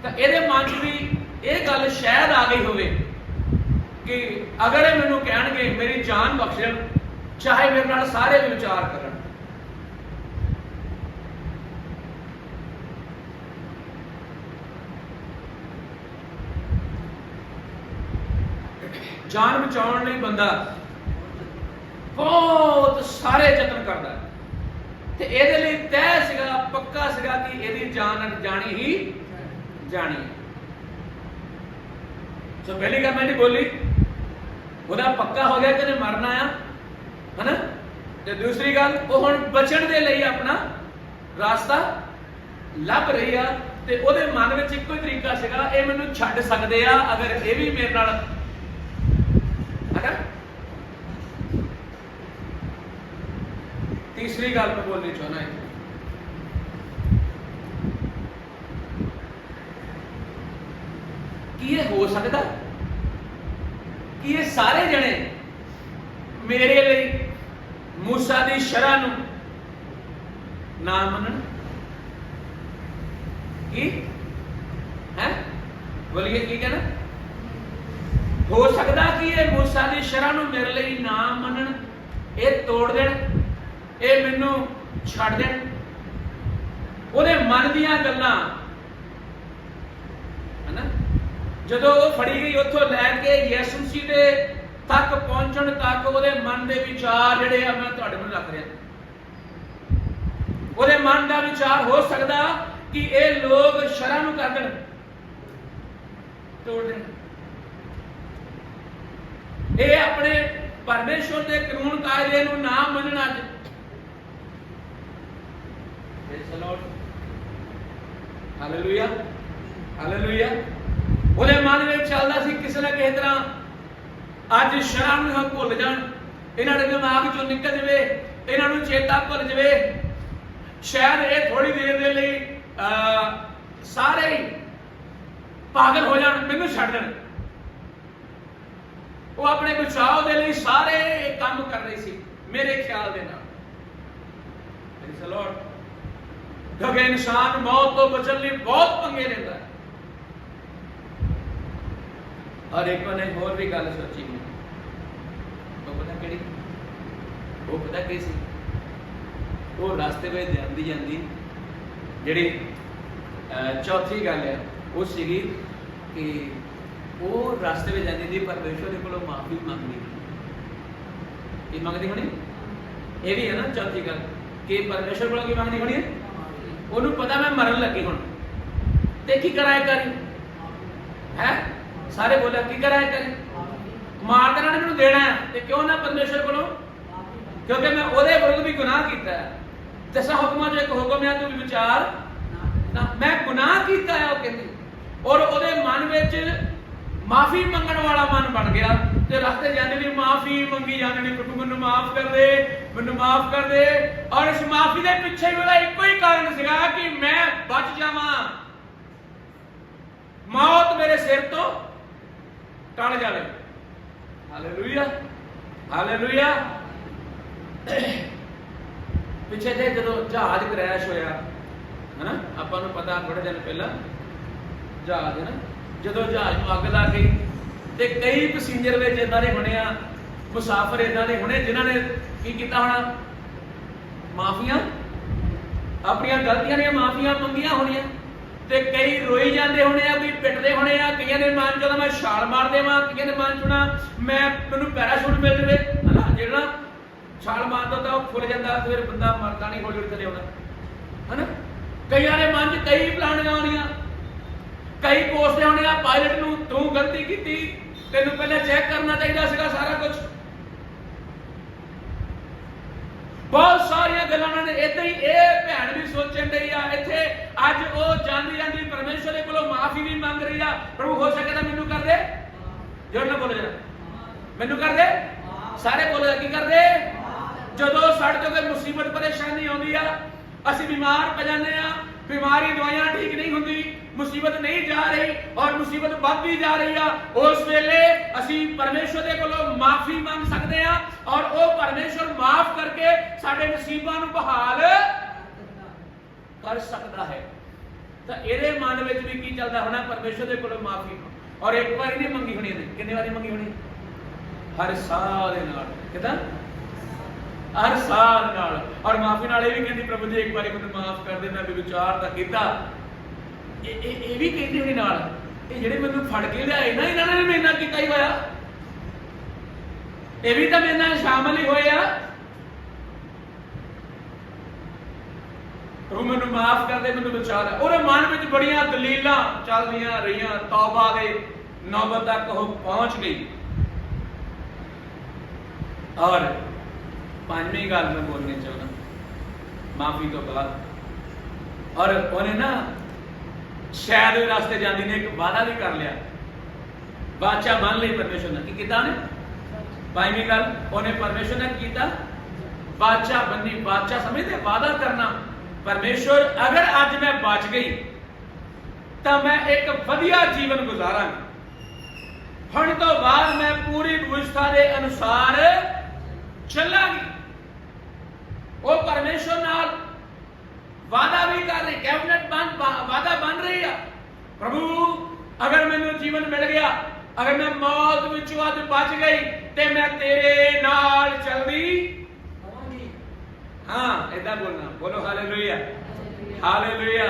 ਤਾਂ ਇਹਦੇ ਮਨ 'ਚ ਵੀ ਇਹ ਗੱਲ ਸ਼ਾਇਦ ਆ ਗਈ ਹੋਵੇ ਕਿ ਅਗਰ ਇਹ ਮੈਨੂੰ ਕਹਿਣਗੇ, ਮੇਰੀ ਜਾਨ ਬਖਸ਼ਣ, ਚਾਹੇ ਮੇਰੇ ਨਾਲ ਸਾਰੇ ਵਿਚਾਰ ਕਰਨ। ਜਾਨ ਬਚਾਉਣ ਲਈ ਬੰਦਾ ਬਹੁਤ ਸਾਰੇ ਯਤਨ ਕਰਦਾ ਤੇ ਇਹਦੇ ਲਈ ਤੈਅ ਸੀਗਾ, ਪੱਕਾ ਸੀਗਾ ਕਿ ਇਹਦੀ ਜਾਨ ਜਾਣੀ ਹੀ ਜਾਣੀ ਸੋ ਪਹਿਲੀ ਗੱਲ ਮੈਂ ਨਹੀਂ ਬੋਲੀ, ਉਹਦਾ ਪੱਕਾ ਹੋ ਗਿਆ ਕਿ ਇਹਨੇ ਮਰਨਾ ਆ? ਹਨਾ? ਤੇ ਦੂਸਰੀ ਗੱਲ, ਉਹ ਹੁਣ ਬਚਣ ਦੇ ਲਈ ਆਪਣਾ ਰਾਸਤਾ ਲੱਭ ਰਹੀ ਆ ਤੇ ਉਹਦੇ ਮਨ ਵਿੱਚ ਇੱਕੋ ਹੀ ਤਰੀਕਾ ਸੀਗਾ, ਇਹ ਮੈਨੂੰ ਛੱਡ ਸਕਦੇ ਆ, ਅਗਰ ਇਹ ਵੀ ਮੇਰੇ ਨਾਲ ਹਨਾ? ਤੀਸਰੀ ਗੱਲ ਮੈਂ ਬੋਲਣੀ ਚਾਹੁੰਦਾ ਹਾਂ। ਕੀ ਇਹ ਹੋ ਸਕਦਾ? ਕਿ ਇਹ ਸਾਰੇ ਜਣੇ ਮੇਰੇ ਲਈ ਮੂਸਾ ਦੀ ਸ਼ਰ੍ਹਾ ਨੂੰ ਨਾ ਮੰਨਣ? ਕੀ? ਹੈ? ਬੋਲੀਏ, ਕੀ ਕਹਿਣਾ? ਹੋ ਸਕਦਾ ਕਿ ਇਹ ਮੂਸਾ ਦੀ ਸ਼ਰ੍ਹਾ ਨੂੰ ਮੇਰੇ ਲਈ ਨਾ ਮੰਨਣ? ਇਹ ਤੋੜ ਦੇਣ? ਇਹ ਮੈਨੂੰ ਛੱਡ ਦੇਣ? ਉਹਦੇ ਮਨ ਦੀਆਂ ਗੱਲਾਂ ਹਨਾ ਜਦੋਂ ਉਹ ਫੜੀ ਗਈ, ਉੱਥੋਂ ਲੈ ਕੇ ਯਿਸੂ ਮਸੀਹ ਦੇ ਤੱਕ ਪਹੁੰਚਣ ਤੱਕ ਉਹਦੇ ਮਨ ਦੇ ਵਿਚਾਰ ਜਿਹੜੇ ਆ, ਮੈਂ ਤੁਹਾਡੇ ਨੂੰ ਰੱਖ ਰਿਹਾ। ਉਹਦੇ ਮਨ ਦਾ ਵਿਚਾਰ ਹੋ ਸਕਦਾ ਕਿ ਇਹ ਲੋਕ ਸ਼ਰਮ ਨੂੰ ਕਰ ਦੇਣ ਤੋੜ ਦੇਣ। ਇਹ ਆਪਣੇ ਪਰਮੇਸ਼ਵਰ ਦੇ ਕਾਨੂੰਨ ਕਾਇਦੇ ਨੂੰ ਨਾ ਮੰਨਣ ਅੱਜ। ਪ੍ਰੇਜ਼ ਹਾਲੇਲੂਇਆ ਹਾਲੇਲੂਇਆ ਉਹਦੇ ਮਨ ਵਿੱਚ ਚੱਲਦਾ ਸੀ ਕਿਸੇ ਨਾ ਕਿਸੇ ਤਰ੍ਹਾਂ ਅੱਜ ਸ਼ਰਮ ਨੂੰ ਭੁੱਲ ਜਾਣ ਇਹਨਾਂ ਦੇ ਦਿਮਾਗ ਚੋਂ ਨਿਕਲ ਜਵੇ ਇਹਨਾਂ ਨੂੰ ਚੇਤਾ ਭੁੱਲ ਜਵੇ। ਸ਼ਾਇਦ ਇਹ ਥੋੜੀ ਦੇਰ ਦੇ ਲਈ ਅਹ, ਸਾਰੇ ਹੀ ਪਾਗਲ ਹੋ ਜਾਣ ਮੈਨੂੰ ਛੱਡ ਦੇਣ। ਉਹ ਆਪਣੇ ਬਚਾਓ ਦੇ ਲਈ ਸਾਰੇ ਇਹ ਕੰਮ ਕਰ ਰਹੇ ਸੀ ਮੇਰੇ ਖਿਆਲ ਦੇ ਨਾਲ। ਪ੍ਰੇਜ਼ ਲਾਰਡ ਕਿਉਂਕਿ ਇਨਸਾਨ ਮੌਤ ਤੋਂ ਬਚਣ ਲਈ ਬਹੁਤ ਪੰਗੇ ਲੈਂਦਾ ਹੈ। ਔਰ ਇੱਕ ਨੇ ਹੋਰ ਵੀ ਗੱਲ ਸੋਚੀ ਉਹ ਪਤਾ ਕਿਹੜੀ? ਉਹ ਪਤਾ ਕੀ ਸੀ? ਉਹ ਰਸਤੇ ਵਿੱਚ ਜਾਂਦੀ ਜਾਂਦੀ ਜਿਹੜੀ ਚੌਥੀ ਗੱਲ ਹੈ ਉਹ ਸੀਗੀ ਕਿ ਉਹ ਰਸਤੇ ਵਿੱਚ ਜਾਂਦੀ ਦੀ ਪਰਮੇਸ਼ਵਰ ਦੇ ਕੋਲੋਂ ਮਾਫੀ ਮੰਗਦੀ। ਕੀ ਮੰਗਦੀ ਹੋਣੀ? ਇਹ ਵੀ ਹੈ ਨਾ ਚੌਥੀ ਗੱਲ ਕਿ ਪਰਮੇਸ਼ਵਰ ਕੋਲੋਂ ਕੀ ਮੰਗਦੀ ਹੋਣੀ ਉਹਨੂੰ ਪਤਾ ਮੈਂ ਮਰਨ ਲੱਗੀ ਹੁਣ। ਤੇ ਕੀ ਕਰਾਏ ਕਰੀ? ਹੈ? ਸਾਰੇ ਬੋਲਿਆ ਕੀ ਕਰਾਏ ਕਰੀ ਮਾਰ ਦੇਣਾ ਨੇ ਮੈਨੂੰ ਦੇਣਾ ਤੇ ਕਿਉਂ ਨਾ ਪਰਮੇਸ਼ਵਰ ਕੋਲੋਂ? ਕਿਉਂਕਿ ਮੈਂ ਉਹਦੇ ਵਿਰੁੱਧ ਵੀ ਗੁਨਾਹ ਕੀਤਾ ਹੈ। ਦਸਾਂ ਹੁਕਮਾਂ ਚੋਂ ਇੱਕ ਹੁਕਮ ਹੈ, ਤੂੰ ਵਿਚਾਰ ਨਾ। ਮੈਂ ਗੁਨਾਹ ਕੀਤਾ ਹੈ, ਉਹ ਕਹਿੰਦੀ। ਔਰ ਉਹਦੇ ਮਨ ਵਿੱਚ ਮਾਫੀ ਮੰਗਣ ਵਾਲਾ ਮਨ ਬਣ ਗਿਆ ਤੇ ਰਸਤੇ ਜਾਂਦੇ ਵੀ ਮਾਫੀ ਮੰਗੀ ਜਾਂਦੇ ਨੇ ਪ੍ਰਭੂ ਮੈਨੂੰ ਮਾਫ ਕਰ ਦੇ, ਮੈਨੂੰ ਮਾਫ ਕਰ ਦੇ। ਔਰ ਇਸ ਮਾਫੀ ਦੇ ਪਿੱਛੇ ਵੀ ਉਹਦਾ ਇੱਕੋ ਹੀ ਕਾਰਨ ਸੀਗਾ ਕਿ ਮੈਂ ਬਚ ਜਾਵਾਂ। ਮੌਤ ਮੇਰੇ ਸਿਰ ਤੋਂ ਟਲ ਜਾਵੇ। ਹਾਲੇਲੂਇਆ ਹਾਲੇਲੂਇਆ ਪਿੱਛੇ ਜੇ ਜਦੋਂ ਜਹਾਜ਼ ਕ੍ਰੈਸ਼ ਹੋਇਆ, ਹਨਾ? ਆਪਾਂ ਨੂੰ ਪਤਾ ਥੋੜੇ ਦਿਨ ਪਹਿਲਾਂ, ਜਹਾਜ਼ ਨਾ ਜਦੋਂ ਜਹਾਜ਼ ਨੂੰ ਅੱਗ ਲੱਗ ਗਈ ਤੇ ਕਈ ਪੈਸੇਂਜਰ ਵਿੱਚ ਇਦਾਂ ਦੇ ਹੋਣੇ ਆ, ਮੁਸਾਫਰ ਇਦਾਂ ਦੇ ਹੋਣੇ ਜਿਨ੍ਹਾਂ ਨੇ ਕੀ ਕੀਤਾ ਹੋਣਾ? ਮਾਫੀਆਂ? ਆਪਣੀਆਂ ਗਲਤੀਆਂ ਦੀਆਂ ਮਾਫੀਆਂ ਮੰਗੀਆਂ ਹੋਣੀਆਂ? ਤੇ ਕਈ ਰੋਈ ਜਾਂਦੇ ਹੋਣੇ ਆ ਵੀ ਪਿੱਟਦੇ ਹੋਣੇ ਆ, ਕਈਆਂ ਦੇ ਮਨ ਚੋਂ ਮੈਂ ਛਾਲ ਮਾਰ ਦੇਵਾਂ, ਕਈਆਂ ਦੇ ਮਨ ਚੋਂ ਮੈਂ ਮੈਨੂੰ ਪੈਰਾਸ਼ੂਟ ਮਿਲ ਜਵੇ, ਹਨਾ? ਜਿਹੜਾ ਛਾਲ ਮਾਰਦਾ ਤਾਂ ਉਹ ਖੁੱਲ ਜਾਂਦਾ ਫਿਰ ਬੰਦਾ ਮਰਦਾ ਨਹੀਂ, ਹੌਲੀ ਹੌਲੀ ਥੱਲੇ ਆਉਂਦਾ, ਹਨਾ? ਕਈਆਂ ਦੇ ਮਨ 'ਚ ਕਈ ਪਲਾਨ ਆਉਣੀਆਂ, ਕਈ ਕੋਸਦੇ ਹੋਣੇ ਆ ਪਾਇਲਟ ਨੂੰ ਤੂੰ ਗਲਤੀ ਕੀਤੀ, ਤੈਨੂੰ ਪਹਿਲਾਂ ਚੈੱਕ ਕਰਨਾ ਚਾਹੀਦਾ ਸੀਗਾ ਸਾਰਾ ਕੁਝ ਬਹੁਤ ਸਾਰੀਆਂ ਗੱਲਾਂ ਉਹਨਾਂ ਨੇ ਇਦਾਂ ਹੀ ਇਹ ਭੈਣ ਵੀ ਸੋਚਣ ਡਈ ਆ, ਇੱਥੇ ਅੱਜ ਉਹ ਜਾਂਦੀ ਜਾਂਦੀ ਪਰਮੇਸ਼ਵਰ ਦੇ ਕੋਲੋਂ ਮਾਫੀ ਵੀ ਮੰਗ ਰਹੀ ਆ। ਪ੍ਰਭੂ, ਹੋ ਸਕੇ ਤਾਂ ਮੈਨੂੰ ਕਰ ਦੇ। ਜੋਰ ਨਾ ਬੋਲੋ ਜਰਾ। ਮੈਨੂੰ ਕਰ ਦੇ। ਸਾਰੇ ਬੋਲੋ ਕੀ ਕਰ ਦੇ? ਜਦੋਂ ਸਾਡੇ ਤੋਂ ਕੋਈ ਮੁਸੀਬਤ, ਪਰੇਸ਼ਾਨੀ ਆਉਂਦੀ ਆ, ਅਸੀਂ ਬਿਮਾਰ ਪੈ ਜਾਂਦੇ ਆ, ਬਿਮਾਰੀ ਦਵਾਈਆਂ ਠੀਕ ਨਹੀਂ ਹੁੰਦੀ। ਮੁਸੀਬਤ ਨਹੀਂ ਜਾ ਰਹੀ ਔਰ ਮੁਸੀਬਤ ਵੱਧਦੀ ਜਾ ਰਹੀ ਆ, ਉਸ ਵੇਲੇ ਅਸੀਂ ਪਰਮੇਸ਼ਵਰ ਦੇ ਕੋਲੋਂ ਮਾਫੀ ਮੰਗ ਸਕਦੇ ਆ ਔਰ ਉਹ ਪਰਮੇਸ਼ਵਰ ਮਾਫ ਕਰਕੇ ਸਾਡੇ ਨਸੀਬਾਂ ਨੂੰ ਬਹਾਲ ਕਰ ਸਕਦਾ ਹੈ। ਤਾਂ ਇਹਦੇ ਮਨ ਵਿੱਚ ਵੀ ਕੀ ਚੱਲਦਾ ਹੋਣਾ ਪਰਮੇਸ਼ਰ ਦੇ ਕੋਲੋਂ ਮਾਫੀ ਔਰ ਇੱਕ ਵਾਰੀ ਨਹੀਂ ਮੰਗੀ ਹੋਣੀ ਇਹਨੇ। ਕਿੰਨੇ ਵਾਰੀ ਮੰਗੀ ਹੋਣੀ? ਹਰ ਸਾਲ ਦੇ ਨਾਲ। ਕਿਦਾਂ? ਹਰ ਸਾਲ ਨਾਲ। ਔਰ ਮਾਫੀ ਨਾਲ ਇਹ ਵੀ ਕਹਿੰਦੀ, ਪ੍ਰਭੂ ਜੀ, ਇੱਕ ਵਾਰੀ ਮੈਨੂੰ ਮਾਫ ਕਰ ਦੇ, ਮੈਂ ਵਿਚਾਰ ਤਾਂ ਕੀਤਾ। ਇਹ ਇਹ ਇਹ ਵੀ ਕਹਿੰਦੀ ਹੋਣੀ ਨਾਲ ਇਹ ਜਿਹੜੇ ਮੈਨੂੰ ਫੜ ਕੇ ਲਿਆਏ ਨਾ, ਇਹਨਾਂ ਨੇ ਮੇਰੇ ਨਾਲ ਕੀਤਾ ਹੀ ਹੋਇਆ। ਇਹ ਵੀ ਤਾਂ ਮੇਰੇ ਨਾਲ ਸ਼ਾਮਲ ਹੀ ਹੋਏ ਆ। ਉਹ ਮੈਨੂੰ ਮਾਫ ਕਰ ਦੇ, ਮੈਨੂੰ ਬਚਾ ਲੈ ਉਹਦੇ ਮਨ ਵਿੱਚ ਬੜੀਆਂ ਦਲੀਲਾਂ ਚੱਲਦੀਆਂ ਰਹੀਆਂ। ਤੌਬਾ ਦੇ ਨੌਬਤ ਤੱਕ ਉਹ ਪਹੁੰਚ ਗਈ। ਔਰ ਪੰਜਵੀਂ ਗੱਲ ਮੈਂ ਬੋਲਣੀ ਚਾਹੁੰਦਾ। ਮਾਫੀ ਤੋਂ ਬਾਅਦ। ਔਰ ਉਹਨੇ ਨਾ ਸ਼ਾਇਦ ਉਹ ਰਸਤੇ ਜਾਂਦੀ ਨੇ, ਇੱਕ ਵਾਦਾ ਵੀ ਕਰ ਲਿਆ। ਬਾਦਸ਼ਾਹ ਮੰਨ ਲਈ ਪਰਮੇਸ਼ਰ ਨੇ। ਕੀ ਕੀਤਾ ਨੇ ਪੰਜਵੀਂ ਗੱਲ, ਉਹਨੇ ਪਰਮੇਸ਼ਰ ਨੇ ਕੀਤਾ? ਬਾਦਸ਼ਾਹ ਬੰਨੀ, ਬਾਦਸ਼ਾਹ ਸਮਝਦੇ, ਵਾਅਦਾ ਕਰਨਾ। ਪਰਮੇਸ਼ਰ, ਅਗਰ ਅੱਜ ਮੈਂ ਬਚ ਗਈ, ਤਾਂ ਮੈਂ ਇੱਕ ਵਧੀਆ ਜੀਵਨ ਗੁਜ਼ਾਰਾਂਗੀ। ਹੁਣ ਤੋਂ ਬਾਅਦ ਮੈਂ ਪੂਰੀ ਵਿਵਸਥਾ ਦੇ ਅਨੁਸਾਰ ਚੱਲਾਂ ਉਹ ਪਰਮੇਸ਼ਰ ਨਾਲ ਵਾਦਾ ਵੀ ਕਰ ਰਹੀ ਕੈਬਨਿਟ ਬਣ ਵਾਦਾ ਬਣ ਰਹੀ ਆ। ਪ੍ਰਭੂ ਅਗਰ ਮੈਨੂੰ ਜੀਵਨ ਮਿਲ ਗਿਆ ਅਗਰ ਮੈਂ ਮੌਤ ਵਿੱਚੋਂ ਅੱਜ ਬਚ ਗਈ ਤੇ ਮੈਂ ਤੇਰੇ ਨਾਲ ਚੱਲਦੀ ਹਾਂ ਇਦਾਂ ਬੋਲਣਾ। ਬੋਲੋ ਹਾਲੇਲੂਇਆ ਹਾਲੇਲੂਇਆ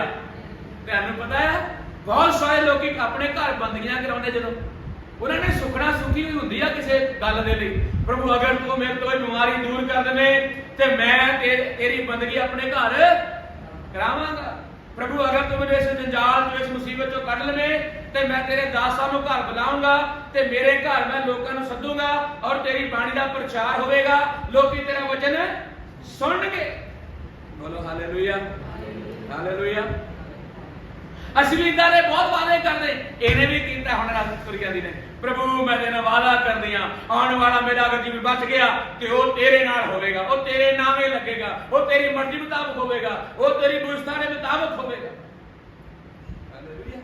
ਤੁਹਾਨੂੰ ਪਤਾ ਹੈ ਬਹੁਤ ਸਾਰੇ ਲੋਕੀ ਆਪਣੇ ਘਰ ਬੰਦਗੀਆਂ ਕਰਾਉਂਦੇ ਜਦੋਂ। ਉਹਨਾਂ ਨੇ ਸੁਖਣਾ ਸੁਖੀ ਹੋਈ ਹੁੰਦੀ ਆ ਕਿਸੇ ਗੱਲ ਦੇ ਲਈ। ਪ੍ਰਭੂ ਅਗਰ ਤੂੰ ਮੇਰੇ ਤੋਂ ਇਹ ਬਿਮਾਰੀ ਦੂਰ ਕਰ ਦੇਵੇਂ ਤੇ ਮੈਂ ਤੇਰੀ ਬੰਦਗੀ ਆਪਣੇ ਘਰ ਕਰਾਵਾਂਗਾ। ਪ੍ਰਭੂ, ਅਗਰ ਤੂੰ ਮੈਨੂੰ ਇਸ ਜੰਜਾਲ ਤੋਂ, ਇਸ ਮੁਸੀਬਤ ਚੋਂ ਕੱਢ ਲਵੇਂ, ਤੇ ਮੈਂ ਤੇਰੇ ਦਾਸਾਂ ਨੂੰ ਘਰ ਬੁਲਾਉਂਗਾ, ਤੇ ਮੇਰੇ ਘਰ ਮੈਂ ਲੋਕਾਂ ਨੂੰ ਸੱਦੂਗਾ, ਔਰ ਤੇਰੀ ਬਾਣੀ ਦਾ ਪ੍ਰਚਾਰ ਹੋਵੇਗਾ। ਲੋਕੀ ਤੇਰਾ ਵਚਨ ਸੁਣਨਗੇ ਬੋਲੋ, ਹਾਲੇਲੂਇਆ। ਹਾਲੇਲੂਇਆ। ਅਸੀਂ ਵੀ ਇਦਾਂ ਦੇ ਬਹੁਤ ਵਾਅਦੇ ਇਹਨੇ ਵੀ ਕੀਤਾ ਹੁਣ ਰਸਤ ਤੁਰ ਜਾਂਦੀ ਨੇ। ਪ੍ਰਭੂ ਮੈਂ ਤੇਰੇ ਵਾਅਦਾ ਕਰਦੀ ਆ ਆਉਣ ਵਾਲਾ ਮੇਰਾ ਅਗਰ ਜਿਵੇਂ ਬਚ ਗਿਆ ਤੇ ਉਹ ਤੇਰੇ ਨਾਲ ਹੋਵੇਗਾ। ਉਹ ਤੇਰੇ ਨਾਮੇ ਲੱਗੇਗਾ। ਉਹ ਤੇਰੀ ਮਰਜ਼ੀ ਮੁਤਾਬਕ ਹੋਵੇਗਾ। ਉਹ ਤੇਰੀ ਬੁਝਤਾ ਦੇ ਮੁਤਾਬਕ ਹੋਵੇਗਾ। Hallelujah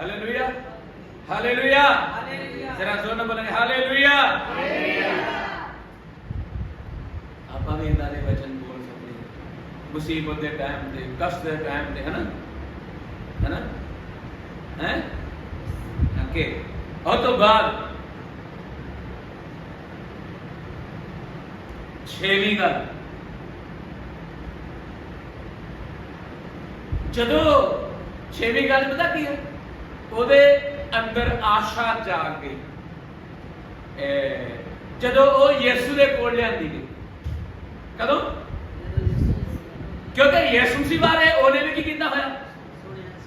hallelujah hallelujah hallelujah. ਜਰਾ ਜ਼ੋਰ ਨਾਲ ਬੋਲਾਂਗੇ ਹਾਲੇਲੂਇਆ ਆਪਾਂ ਵੀ ਇਦਾਂ ਦੇ ਵਚਨ ਬੋਲ ਸਕਦੇ ਹਾਂ। ਮੁਸੀਬਤ ਦੇ ਟਾਈਮ ਤੇ ਕਸ਼ਟ ਦੇ ਟਾਈਮ ਤੇ ਹਨਾ? ਹਨਾ? ਹੈ ਓਕੇ ਉਹ ਤੋਂ ਬਾਅਦ ਛੇਵੀਂ ਗੱਲ ਜਦੋਂ ਛੇਵੀਂ ਗੱਲ ਪਤਾ ਕੀ ਹੈ? ਉਹਦੇ ਅੰਦਰ ਆਸ਼ਾ ਜਾਗ ਗਈ। ਜਦੋਂ ਉਹ ਯਿਸੂ ਦੇ ਕੋਲ ਲਿਆਂਦੀ ਗਈ। ਕਦੋਂ? ਕਿਉਂਕਿ ਯਿਸੂ ਸੀ ਬਾਰੇ ਉਹਨੇ ਵੀ ਕੀ ਕੀਤਾ ਹੋਇਆ?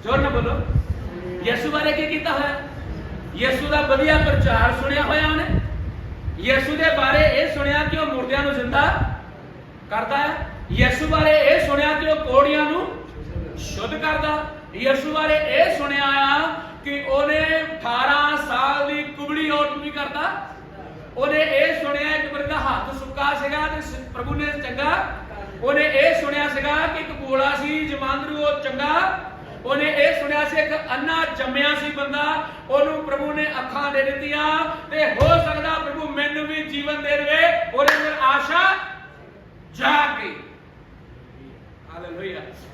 ਜੋਰ ਬੋਲੋ। ਯਿਸੂ ਬਾਰੇ ਕੀ ਕੀਤਾ ਹੋਇਆ? ਯਿਸੂ ਦਾ ਵਧੀਆ ਪ੍ਰਚਾਰ ਸੁਣਿਆ ਹੋਇਆ ਉਹਨੇ। ਯਿਸੂ ਦੇ ਬਾਰੇ ਇਹ ਸੁਣਿਆ ਕਿ ਉਹ ਮੁਰਦਿਆਂ ਨੂੰ ਜ਼ਿੰਦਾ ਕਰਦਾ ਹੈ। ਯਿਸੂ ਬਾਰੇ ਇਹ ਸੁਣਿਆ ਕਿ ਉਹ ਕੋੜੀਆਂ ਨੂੰ ਸ਼ੁੱਧ ਕਰਦਾ ਯਿਸੂ ਬਾਰੇ ਇਹ ਸੁਣਿਆ ਆ ਕਿ ਉਹਨੇ 18 ਸਾਲ ਦੀ ਕੁਬੜੀ ਔਰਤ ਵੀ ਕਰਦਾ। ਉਹਨੇ ਇਹ ਸੁਣਿਆ ਕਿ ਮੇਰੇ ਹੱਥ ਸੁੱਕਾ ਸੀਗਾ ਤੇ ਪ੍ਰਭੂ ਨੇ ਚੰਗਾ। ਉਹਨੇ ਇਹ ਸੁਣਿਆ ਸੀਗਾ ਕਿ ਇੱਕ ਬੋਲਾ ਸੀ, ਜਮਾਂਦਰੂ, ਉਹ ਚੰਗਾ। ਉਹਨੇ ਇਹ ਸੁਣਿਆ ਸੀ ਇੱਕ ਅੰਨਾ ਜੰਮਿਆ ਸੀ ਬੰਦਾ, ਉਹਨੂੰ ਪ੍ਰਭੂ ਨੇ ਅੱਖਾਂ ਦੇ ਦਿੱਤੀਆਂ ਤੇ ਹੋ ਸਕਦਾ ਪ੍ਰਭੂ ਮੈਨੂੰ ਵੀ ਜੀਵਨ ਦੇ ਦੇਵੇ, ਉਹਦੇ ਅੰਦਰ ਆਸ਼ਾ ਜਾਗ ਗਈ।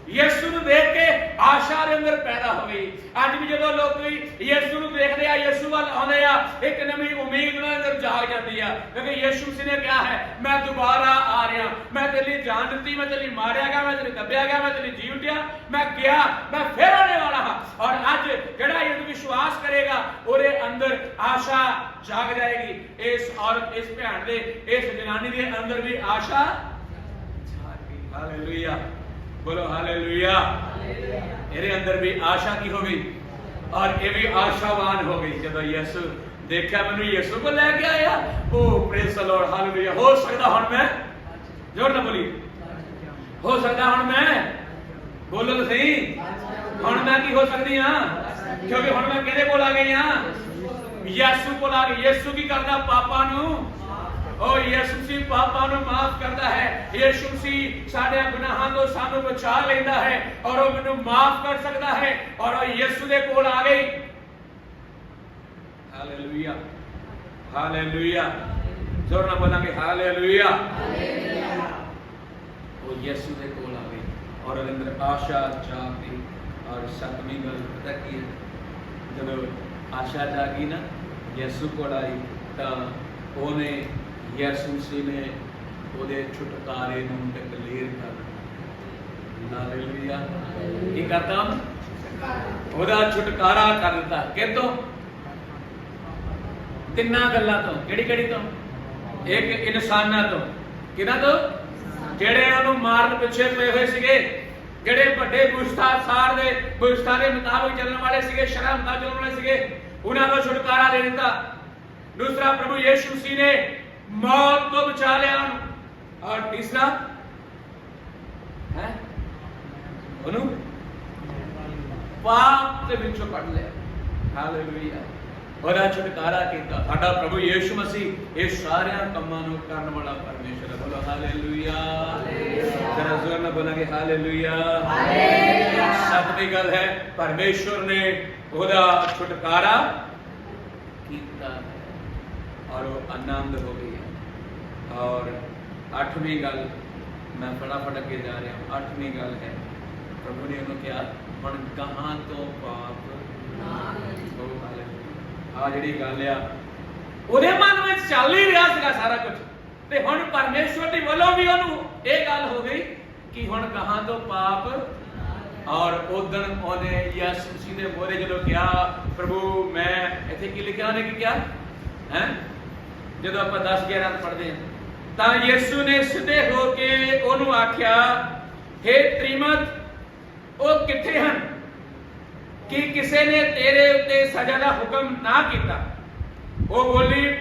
ਯਿਸੂ ਨੂੰ ਦੇਖ ਕੇ ਆਸ਼ਾ ਦੇ ਅੰਦਰ ਪੈਦਾ ਹੋ ਗਈ ਅੱਜ ਵੀ ਜਦੋਂ ਲੋਕ ਵੀ ਯਿਸੂ ਨੂੰ ਦੇਖਦੇ ਆ ਯਿਸੂ ਵੱਲ ਆਉਂਦੇ ਆ ਇੱਕ ਨਵੀਂ ਉਮੀਦ ਉਹਨਾਂ ਦੇ ਅੰਦਰ ਜਾਗ ਜਾਂਦੀ ਆ ਕਿਉਂਕਿ ਯਿਸੂ ਸੀ ਨੇ ਕਿਹਾ ਹੈ ਮੈਂ ਦੁਬਾਰਾ ਆ ਰਿਹਾ ਮੈਂ ਤੇਰੇ ਲਈ ਜਾਨ ਦਿੱਤੀ ਮੈਂ ਤੇਰੇ ਲਈ ਮਾਰਿਆ ਗਿਆ ਮੈਂ ਤੇਰੇ ਲਈ ਦੱਬਿਆ ਗਿਆ ਮੈਂ ਤੇਰੇ ਲਈ ਜੀ ਉੱਠਿਆ ਮੈਂ ਗਿਆ ਮੈਂ ਫਿਰ ਆਉਣੇ ਵਾਲਾ ਹਾਂ ਔਰ ਅੱਜ ਜਿਹੜਾ ਇਹ ਵਿਸ਼ਵਾਸ ਕਰੇਗਾ ਉਹਦੇ ਅੰਦਰ ਆਸ਼ਾ ਜਾਗ ਜਾਏਗੀ ਇਸ ਔਰਤ ਇਸ ਭੈਣ ਦੇ ਇਸ ਜਨਾਨੀ ਦੇ ਅੰਦਰ ਵੀ ਆਸ਼ਾ ਹਾਲੇਲੂਇਆ ਬੋਲੋ ਹਾਲੇਲੂਇਆ। ਇਹਦੇ ਅੰਦਰ ਵੀ ਆਸ਼ਾ ਕੀ ਹੋ ਗਈ? ਔਰ ਇਹ ਵੀ ਆਸ਼ਾਵਾਨ ਹੋ ਗਈ ਜਦੋਂ ਯਿਸੂ ਦੇਖਿਆ ਮੈਨੂੰ ਯਿਸੂ ਕੋ ਲੈ ਕੇ ਆਇਆ। ਉਹ ਪ੍ਰੇਸ ਲਾਰਡ ਹਾਲੇਲੂਇਆ। ਹੋ ਸਕਦਾ ਹੁਣ ਮੈਂ? ਜੋਰ ਨਾ ਬੋਲੀ ਹੋ ਸਕਦਾ ਹੁਣ ਮੈਂ? ਬੋਲੋ ਤਾਂ ਸਹੀ। ਹੁਣ ਮੈਂ ਕੀ ਹੋ ਸਕਦੀ ਆ ਕਿਉਂਕਿ ਹੁਣ ਮੈਂ ਕਿਹਦੇ ਕੋਲ ਆ ਗਈ ਆ ਯਿਸੂ ਕੋਲ ਆ ਗਈ। ਯਿਸੂ ਕੀ ਕਰਦਾ? ਪਾਪਾ ਨੂੰ ਉਹ ਯਿਸੂ ਸੀ ਪਾਪਾਂ ਨੂੰ ਮਾਫ ਕਰਦਾ ਹੈ। ਯਿਸੂ ਸੀ ਸਾਡੇ ਗੁਨਾਹਾਂ ਤੋਂ ਸਾਨੂੰ ਬਚਾ ਲੈਂਦਾ ਹੈ ਔਰ ਉਹ ਮੈਨੂੰ ਮਾਫ ਕਰ ਸਕਦਾ ਹੈ ਔਰ ਉਹ ਯਿਸੂ ਦੇ ਕੋਲ ਆ ਗਈ। ਹਾਲੇਲੂਇਆ। ਹਾਲੇਲੂਇਆ। ਜ਼ੋਰ ਨਾਲ ਬੋਲਾਂਗੇ, ਹਾਲੇਲੂਇਆ। ਉਹ ਯਿਸੂ ਦੇ ਕੋਲ ਆ ਗਈ ਔਰ ਅੰਦਰ ਆਸ਼ਾ ਜਾਗਦੀ ਔਰ ਸੱਤਵੀਂ ਗੱਲ ਪਤਾ ਕੀ ਹੈ। ਜਦੋਂ ਆਸ਼ਾ ਜਾਗੀ ਨਾ, ਯਿਸੂ ਕੋਲ ਆਈ ਤਾਂ ਉਹਨੇ ਯਿਸੂ ਨੇ ਉਹਦੇ ਛੁਟਕਾਰੇ ਨੂੰ ਡਿਕਲੇਅਰ ਕਰ ਹਾਲੇਲੂਇਆ ਕੀ ਕਰਤਾ ਉਹਦਾ ਛੁਟਕਾਰਾ ਕਰ ਦਿੱਤਾ। ਕਿਤੋਂ ਤਿੰਨਾਂ ਗੱਲਾਂ ਤੋਂ। ਕਿਹੜੀ ਕਿਹੜੀ ਤੋਂ? ਇੱਕ ਇਨਸਾਨਾਂ ਤੋਂ। ਕਿਹਨਾਂ ਤੋਂ? ਜਿਹੜੇ ਉਹਨੂੰ ਮਾਰਨ ਪਿੱਛੇ ਪਏ ਹੋਏ ਸੀਗੇ, ਜਿਹੜੇ ਵੱਡੇ ਗੁਸਤਾਖ ਦੇ ਗੁਸਤਾਖ ਦੇ ਮੁਤਾਬਕ ਚੱਲਣ ਵਾਲੇ ਸੀਗੇ ਸ਼ਰਮ ਦਾ ਚੱਲਣ ਵਾਲੇ ਸੀਗੇ, ਉਹਨਾਂ ਨੂੰ ਛੁਟਕਾਰਾ ਦੇ ਦਿੱਤਾ। ਦੂਸਰਾ ਪ੍ਰਭੂ ਯੀਸ਼ੂ ਮਸੀਹ ਨੇ ਮੌਤ ਤੋਂ ਬਚਾ ਲਿਆ। ਉਹਨੂੰ ਔਰ ਤੀਸਰਾ। ਹੈ? ਉਹਨੂੰ ਪਾਪ ਦੇ ਵਿੱਚੋਂ ਕੱਢ ਲਿਆ। ਹਾਲੇਲੂਇਆ ਉਹਦਾ ਛੁਟਕਾਰਾ ਕੀਤਾ। ਸਾਡਾ ਪ੍ਰਭੂ ਯੀਸ਼ੂ ਮਸੀਹ ਇਹ ਸਾਰਿਆਂ ਕੰਮਾਂ ਨੂੰ ਕਰਨ ਵਾਲਾ ਪਰਮੇਸ਼ਰ ਹੈ। ਬੋਲੋ ਹਾਲੇਲੂਇਆ ਜਰਾ ਜ਼ੋਰ ਨਾਲ ਬੋਲਾਂਗੇ ਹਾਲੇਲੂਇਆ ਹਾਲੇਲੂਇਆ ਸਤਿ ਗੱਲ ਹੈ ਪਰਮੇਸ਼ਰ ਨੇ ਉਹਦਾ ਛੁਟਕਾਰਾ ਕੀਤਾ। ਔਰ ਉਹ ਆਨੰਦ ਹੋ ਗਈ ਹੈ। ਔਰ ਅੱਠਵੀਂ ਗੱਲ ਮੈਂ ਫਟਾਫਟ ਅੱਗੇ ਜਾ ਰਿਹਾ ਹਾਂ। ਅੱਠਵੀਂ ਗੱਲ ਹੈ, ਪ੍ਰਭੂ ਨੇ ਉਹਨੂੰ ਕਿਹਾ, ਹੁਣ ਕਹਾਂ ਤੋਂ ਪਾਪ ਆ ਜਿਹੜੀ ਗੱਲ ਆ, ਉਹਦੇ ਮਨ ਵਿੱਚ ਚੱਲ ਹੀ ਰਿਹਾ ਸੀਗਾ ਸਾਰਾ ਕੁਝ ਤੇ ਹੁਣ ਪਰਮੇਸ਼ਵਰ ਦੀ ਵੱਲੋਂ ਵੀ ਉਹਨੂੰ ਇਹ ਗੱਲ ਹੋ ਗਈ ਕਿ ਹੁਣ ਕਹਾਂ ਤੋਂ ਪਾਪ ਔਰ ਉਦੋਂ ਉਹਨੇ ਯਿਸੂ ਮਸੀਹ ਦੇ ਮੋਰੇ ਜਦੋਂ ਕਿਹਾ, ਪ੍ਰਭੂ, ਮੈਂ ਇੱਥੇ ਕੀ ਲਿਖਿਆ ਉਹਨੇ ਕੀ ਕਿਹਾ? ਹੈ? ਜਦੋਂ ਆਪਾਂ 10 11 ਪੜ੍ਹਦੇ ਹਾਂ, ਤਾਂ ਯਿਸੂ ਨੇ ਸਿੱਧੇ ਹੋ ਕੇ ਉਹਨੂੰ ਆਖਿਆ हे ਤ੍ਰਿਮਤ, ਉਹ ਕਿੱਥੇ ਹਨ? ਕਿ ਕਿਸੇ ਨੇ ਤੇਰੇ ਉੱਤੇ ਸਜ਼ਾ ਦਾ ਹੁਕਮ ਨਾ ਕੀਤਾ? ਉਹ ਬੋਲੀ,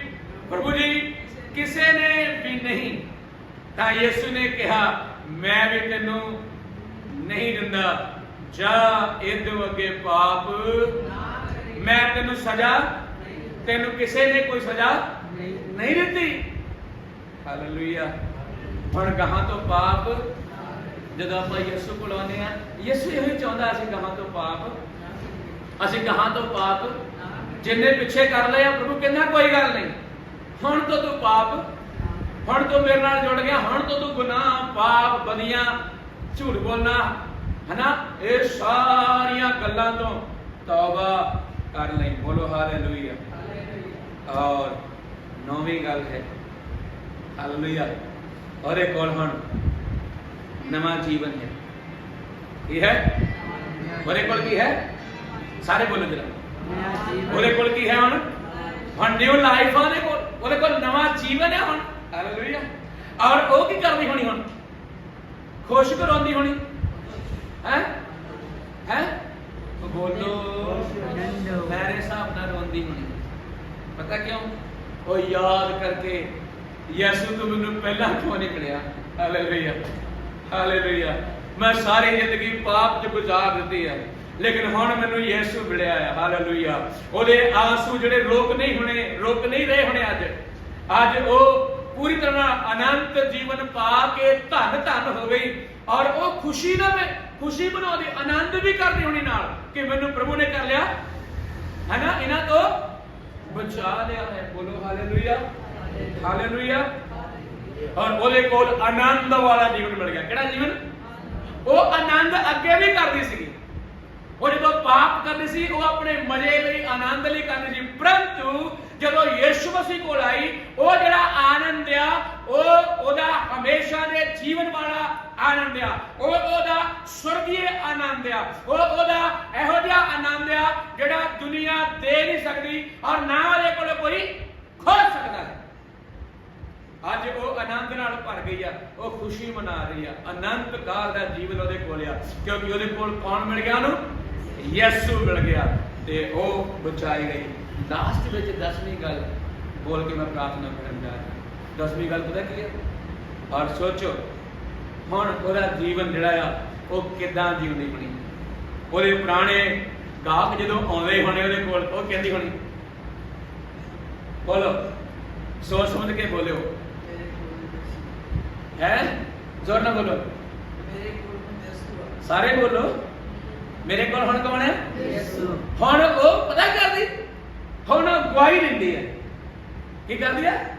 ਪ੍ਰਭੂ ਜੀ, ਕਿਸੇ ਨੇ ਵੀ ਨਹੀਂ। ਤਾਂ ਯਿਸੂ ਨੇ ਕਿਹਾ, ਮੈਂ ਵੀ ਤੈਨੂੰ ਨਹੀਂ ਦਿੰਦਾ। ਜਾ ਇਹਦੇ ਅੱਗੇ ਪਾਪ। ਮੈਂ ਤੈਨੂੰ ਸਜ਼ਾ, ਤੈਨੂੰ ਕਿਸੇ ਨੇ ਕੋਈ ਸਜ਼ਾ ਨਹੀਂ ਦਿੱਤੀ। ਹਾਲੇਲੂਇਆ। ਹੁਣ ਕਹਾਂ ਤੋਂ ਪਾਪ, ਜਦੋਂ ਆਪਾਂ ਯਿਸੂ ਕੋਲ ਆਉਂਦੇ ਆ ਯਿਸੂ ਇਹੋ ਚਾਹੁੰਦਾ ਅਸੀਂ ਕਹਾਂ ਤੋਂ ਪਾਪ। ਅਸੀਂ ਕਹਾਂ ਤੋਂ ਪਾਪ। ਜਿੰਨੇ ਪਿੱਛੇ ਕਰ ਲਏ ਆ, ਪ੍ਰਭੂ ਕਹਿੰਦਾ ਕੋਈ ਗੱਲ ਨਹੀਂ। ਹੁਣ ਤੋਂ ਤੂੰ ਪਾਪ। ਹੁਣ ਤੋਂ ਮੇਰੇ ਨਾਲ ਜੁੜ ਗਿਆ। ਹੁਣ ਤੋਂ ਤੂੰ ਗੁਨਾਹ, ਪਾਪ, ਬਦੀਆਂ, ਝੂਠ ਬੋਲਣਾ। ਹਨਾ? ਇਹ ਸਾਰੀਆਂ ਗੱਲਾਂ ਤੋਂ ਤੌਬਾ ਕਰ ਲਈ। ਬੋਲੋ ਹਾਲੇਲੂਇਆ। ਔਰ ਨੌਵੀਂ ਗੱਲ ਹੈ। ਹਾਲੇਲੂਇਆ। ਔਰ ਹੋਰ ਹੁਣ ਨਵਾਂ ਜੀਵਨ ਹੈ। ਇਹ ਹੈ? ਉਹਦੇ ਕੋਲ ਕੀ ਹੈ? ਸਾਰੇ ਬੋਲੋ ਜਰਾ। ਉਹਦੇ ਕੋਲ ਕੀ ਹੈ ਹੁਣ? ਹੁਣ ਨਿਊ ਲਾਈਫ ਉਹਦੇ ਕੋਲ। ਉਹਦੇ ਕੋਲ ਨਵਾਂ ਜੀਵਨ ਹੈ ਹੁਣ। ਹਾਲੇਲੂਇਆ। ਔਰ ਉਹ ਕੀ ਕਰਦੀ ਹੋਣੀ ਹੁਣ? ਖੁਸ਼ ਕਰਾਉਂਦੀ ਹੋਣੀ। ਹੈ? ਹੈ? ਬੋਲੋ। ਮੇਰੇ ਹਿਸਾਬ ਨਾਲ ਰੋਂਦੀ ਹੋਣੀ। ਪਤਾ ਕਿਉਂ? ਉਹ ਯਾਦ ਕਰਕੇ ਯਿਸੂ ਤੂੰ ਮੈਨੂੰ ਪਹਿਲਾਂ ਕਿਉਂ ਨਹੀਂ ਮਿਲਿਆ ਹਾਲੇਲੂਇਆ ਹਾਲੇਲੂਇਆ ਮੈਂ ਸਾਰੀ ਜ਼ਿੰਦਗੀ ਪਾਪ 'ਚ ਗੁਜ਼ਾਰ ਦਿੱਤੀ ਹੈ ਲੇਕਿਨ ਹੁਣ ਮੈਨੂੰ ਯਿਸੂ ਮਿਲਿਆ ਹੈ ਹਾਲੇਲੂਇਆ ਉਹਦੇ ਆਂਸੂ ਜਿਹੜੇ ਰੋਕ ਨਹੀਂ ਹੋਣੇ, ਰੁਕ ਨਹੀਂ ਰਹੇ ਹੋਣੇ ਅੱਜ। ਅੱਜ ਉਹ ਪੂਰੀ ਤਰ੍ਹਾਂ ਅਨੰਤ ਜੀਵਨ ਪਾ ਕੇ ਧੰਨ ਧੰਨ ਹੋ ਗਈ ਔਰ ਉਹ ਖੁਸ਼ੀ ਦਾ ਮੈਂ, ਖੁਸ਼ੀ ਬਣਾਉਂਦੀ ਆਨੰਦ ਵੀ ਕਰਦੀ ਹੋਣੀ ਨਾਲ ਕਿ ਮੈਨੂੰ ਪ੍ਰਭੂ ਨੇ ਕਰ ਲਿਆ। ਹੈ ਨਾ ਇਹਨਾਂ ਤੋਂ ਬਚਾ ਲਿਆ ਹੈ। ਬੋਲੋ ਹਾਲੇਲੂਇਆ ਹਾਲੇਲੂਇਆ ਔਰ ਉਹਦੇ ਕੋਲ ਆਨੰਦ ਵਾਲਾ ਜੀਵਨ ਮਿਲ ਗਿਆ। ਕਿਹੜਾ ਜੀਵਨ? ਉਹ ਆਨੰਦ ਅੱਗੇ ਵੀ ਕਰਦੀ ਸੀਗੀ। ਉਹ ਜਦੋਂ ਪਾਪ ਕਰਦੀ ਸੀ, ਉਹ ਆਪਣੇ ਮਜ਼ੇ ਲਈ, ਆਨੰਦ ਲਈ ਕਰਦੀ ਸੀ। ਪਰੰਤੂ ਜਦੋਂ ਯਿਸੂ ਮਸੀਹ ਕੋਲ ਆਈ, ਉਹ ਜਿਹੜਾ ਆਨੰਦ ਆ ਉਹ ਉਹਦਾ ਹਮੇਸ਼ਾ ਦੇ ਜੀਵਨ ਵਾਲਾ ਆਨੰਦ ਆ। ਉਹ ਉਹਦਾ ਸਵਰਗੀ ਆਨੰਦ ਆ। ਉਹ ਉਹਦਾ ਇਹੋ ਜਿਹਾ ਆਨੰਦ ਆ ਜਿਹੜਾ ਦੁਨੀਆ ਦੇ ਨਹੀਂ ਸਕਦੀ ਔਰ ਨਾ ਉਹਦੇ ਕੋਲ ਕੋਈ ਖੋ ਸਕਦਾ ਹੈ। ਅੱਜ ਉਹ ਆਨੰਦ ਨਾਲ ਭਰ ਗਈ ਆ। ਉਹ ਖੁਸ਼ੀ ਮਨਾ ਰਹੀ ਆ। ਅਨੰਤ ਕਾਲ ਦਾ ਜੀਵਨ ਉਹਦੇ ਕੋਲ ਆ। ਕਿਉਂਕਿ ਉਹਦੇ ਕੋਲ ਕੌਣ ਮਿਲ ਗਿਆ ਉਹਨੂੰ? ਯਿਸੂ ਮਿਲ ਗਿਆ ਤੇ ਉਹ ਬਚਾਈ ਗਈ। ਲਾਸਟ ਵਿੱਚ 10ਵੀਂ ਗੱਲ ਬੋਲ ਕੇ ਮੈਂ ਪ੍ਰਾਰਥਨਾ ਕਰਨ ਜਾ ਰਿਹਾ। 10ਵੀਂ ਗੱਲ ਪਤਾ ਕੀ ਹੈ? ਔਰ ਸੋਚੋ, ਹੁਣ ਉਹਦਾ ਜੀਵਨ ਜਿਹੜਾ ਆ, ਉਹ ਕਿਦਾਂ ਜੀਵਨੀ ਬਣੀ ਉਹਦੇ ਪੁਰਾਣੇ ਗਾਹਕ ਜਦੋਂ ਆਉਂਦੇ ਹੋਣੇ ਉਹਦੇ ਕੋਲ, ਉਹ ਕਹਿੰਦੀ ਹੋਣੀ, ਬੋਲੋ ਸੋਚ ਸਮਝ ਕੇ ਬੋਲਿਓ। ਹੈ? ਜ਼ੋਰ ਨਾਲ ਬੋਲੋ। ਸਾਰੇ ਬੋਲੋ। ਮੇਰੇ ਕੋਲ ਹੁਣ ਕੌਣ ਹੈ? ਹੁਣ ਉਹ ਪਤਾ ਕਰਦੀ? ਹੁਣ ਉਹ ਗਵਾਹੀ ਦਿੰਦੀ ਹੈ। ਕੀ ਕਰਦੀ ਹੈ?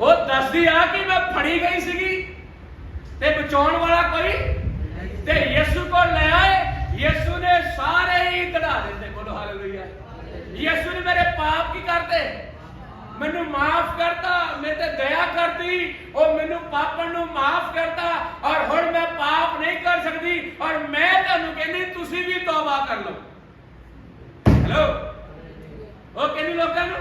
ਉਹ ਦੱਸਦੀ ਆ ਕਿ ਮੈਂ ਫੜੀ ਗਈ ਸੀਗੀ ਤੇ ਬਚਾਉਣ ਵਾਲਾ ਕੋਈ ਤੇ ਯਿਸੂ ਕੋਲ ਲੈ ਆਏ। ਯਿਸੂ ਨੇ ਸਾਰੇ ਹੀ ਕਢਾ ਦਿੱਤੇ। ਬੋਲੋ ਹਾਲੇਲੂਇਆ। ਯਿਸੂ ਨੇ ਮੇਰੇ ਪਾਪ ਕੀ ਕਰਤੇ ਮੈਨੂੰ ਮਾਫ ਕਰਤਾ, ਮੇਰੇ ਤੇ ਦਇਆ ਕਰਤੀ, ਉਹ ਮੈਨੂੰ ਪਾਪਣ ਨੂੰ ਮਾਫ ਕਰਤਾ ਔਰ ਹੁਣ ਮੈਂ ਪਾਪ ਨਹੀਂ ਕਰ ਸਕਦੀ ਔਰ ਮੈਂ ਤੁਹਾਨੂੰ ਕਹਿੰਦੀ, ਤੁਸੀਂ ਵੀ ਤੌਬਾ ਕਰ ਲਓ। ਹੈਲੋ ਉਹ ਕਹਿੰਦੀ ਲੋਕਾਂ ਨੂੰ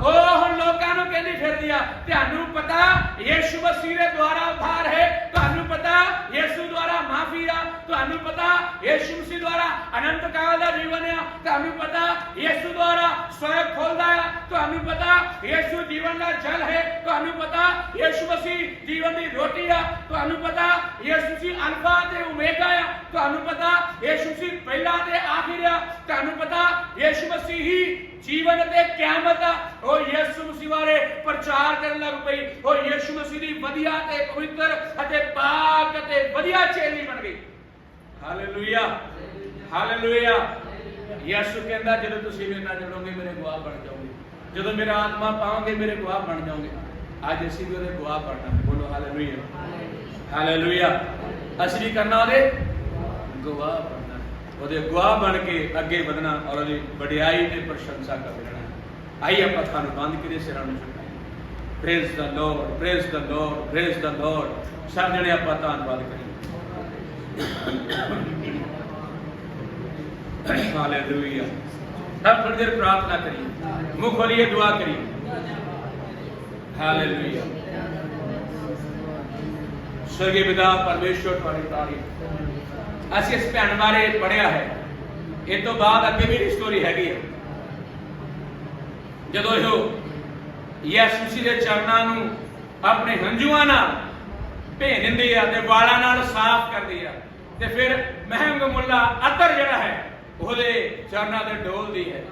ਉਹ ਹੁਣ ਲੋਕਾਂ ਨੂੰ ਕਹਿੰਦੀ ਫਿਰਦੀ ਆ, ਤੁਹਾਨੂੰ ਪਤਾ, ਯੀਸ਼ੂ ਮਸੀਹ ਦੇ ਦੁਆਰਾ ਉਧਾਰ ਹੈ ਤੁਹਾਨੂੰ ਪਤਾ ਯੀਸ਼ੂ ਦੁਆਰਾ ਮਾਫੀ ਆ ਤੁਹਾਨੂੰ ਪਤਾ ਯੀਸ਼ੂ ਮਸੀਹ ਦੁਆਰਾ ਅਨੰਤ ਕਾਲ ਦਾ ਜੀਵਨ ਆ, ਤੁਹਾਨੂੰ ਪਤਾ ਯੀਸ਼ੂ ਦੁਆਰਾ ਸਵਰਗ ਖੋਲਦਾ ਆ, ਤੁਹਾਨੂੰ ਪਤਾ ਯੀਸ਼ੂ ਜੀਵਨ ਦਾ ਜਲ ਹੈ, ਤੁਹਾਨੂੰ ਪਤਾ ਯੀਸ਼ੂ ਮਸੀਹ ਜੀਵਨ ਦੀ ਰੋਟੀ ਆ, ਤੁਹਾਨੂੰ ਪਤਾ ਯੀਸ਼ੂ ਮਸੀਹ ਅਲਫਾ ਤੇ ਓਮੇਗਾ ਆ, ਤੁਹਾਨੂੰ ਪਤਾ ਯੀਸ਼ੂ ਮਸੀਹ ਪਹਿਲਾ ਤੇ ਆਖਿਰ ਆ, ਤੁਹਾਨੂੰ ਪਤਾ ਯੀਸ਼ੂ ਮਸੀਹ ਹੀ ਜੀਵਨ ਤੇ ਕਿਆਮਤ ਆ। ਉਹ ਯਿਸੂ ਮਸੀਹ ਬਾਰੇ ਪ੍ਰਚਾਰ ਕਰਨ ਲੱਗ ਪਈ ਉਹ ਯਿਸੂ ਮਸੀਹ ਦੀ ਵਧੀਆ ਤੇ ਪਵਿੱਤਰ ਅਤੇ ਪਾਕ ਅਤੇ ਵਧੀਆ ਚੇਲੀ ਬਣ ਗਈ। ਹਾਲੇਲੂਇਆ ਹਾਲੇਲੂਇਆ ਯਿਸੂ ਕਹਿੰਦਾ, ਜਦੋਂ ਤੁਸੀਂ ਮੇਰੇ ਨਾਲ ਜੁੜੋਗੇ, ਮੇਰੇ ਗਵਾਹ ਬਣ ਜਾਓਗੇ। ਜਦੋਂ ਮੇਰਾ ਆਤਮਾ ਪਾਓਗੇ, ਮੇਰੇ ਗਵਾਹ ਬਣ ਜਾਓਗੇ। ਅੱਜ ਅਸੀਂ ਵੀ ਉਹਦੇ ਗਵਾਹ ਬਣਨਾ ਬੋਲੋ ਹਾਲੇਲੂਇਆ ਹਾਲੇਲੂਇਆ ਅਸੀਂ ਵੀ ਕਰਨਾ ਉਹਦੇ ਗਵਾਹ ਬਣਨਾ ਉਹਦੇ ਗਵਾਹ ਬਣ ਕੇ ਅੱਗੇ ਵਧਣਾ ਔਰ ਉਹਦੀ ਵਡਿਆਈ ਤੇ ਪ੍ਰਸ਼ੰਸਾ ਕਰਨਾ ਆਈ ਆਪਾਂ ਤੁਹਾਨੂੰ ਬੰਦ ਕਰੇ ਸਿਰਾਂ ਨੂੰ praise the Lord praise the Lord praise the Lord ਸਭ ਜਣੇ ਆਪਾਂ ਧੰਨਵਾਦ ਕਰੀਏ। ਹਾਲੇਲੂਇਆ ਸਭ ਥੋੜੀ ਦੇਰ ਪ੍ਰਾਰਥਨਾ ਕਰੀਏ। ਮੁਖ ਖੋਲੀਏ, ਦੁਆ ਕਰੀਏ। ਹਾਲੇਲੂਇਆ ਸਵਰਗੀ ਪਿਤਾ, ਪਰਮੇਸ਼ਵਰ, ਤੁਹਾਡੀ ਤਾਰੀਫ। ਅਸੀਂ ਇਸ ਭੈਣ ਬਾਰੇ ਪੜਿਆ ਹੈ। ਇਹ ਤੋਂ ਬਾਅਦ ਅੱਗੇ ਵੀ ਸਟੋਰੀ ਹੈਗੀ ਹੈ। ਜਦੋਂ ਇਹ ਯਿਸੂ ਦੇ ਚਰਨਾਂ ਨੂੰ ਆਪਣੇ ਹੰਝੂਆਂ ਨਾਲ ਭੇ ਦਿੰਦੀ ਆ ਤੇ ਵਾਲਾਂ ਨਾਲ ਸਾਫ਼ ਕਰਦੀ ਆ। ਤੇ ਫਿਰ ਮਹਿੰਗ ਮੁੱਲਾ ਅਤਰ ਜਿਹੜਾ ਹੈ, ਉਹਦੇ ਚਰਨਾਂ ਤੇ ਡੋਲਦੀ ਹੈ।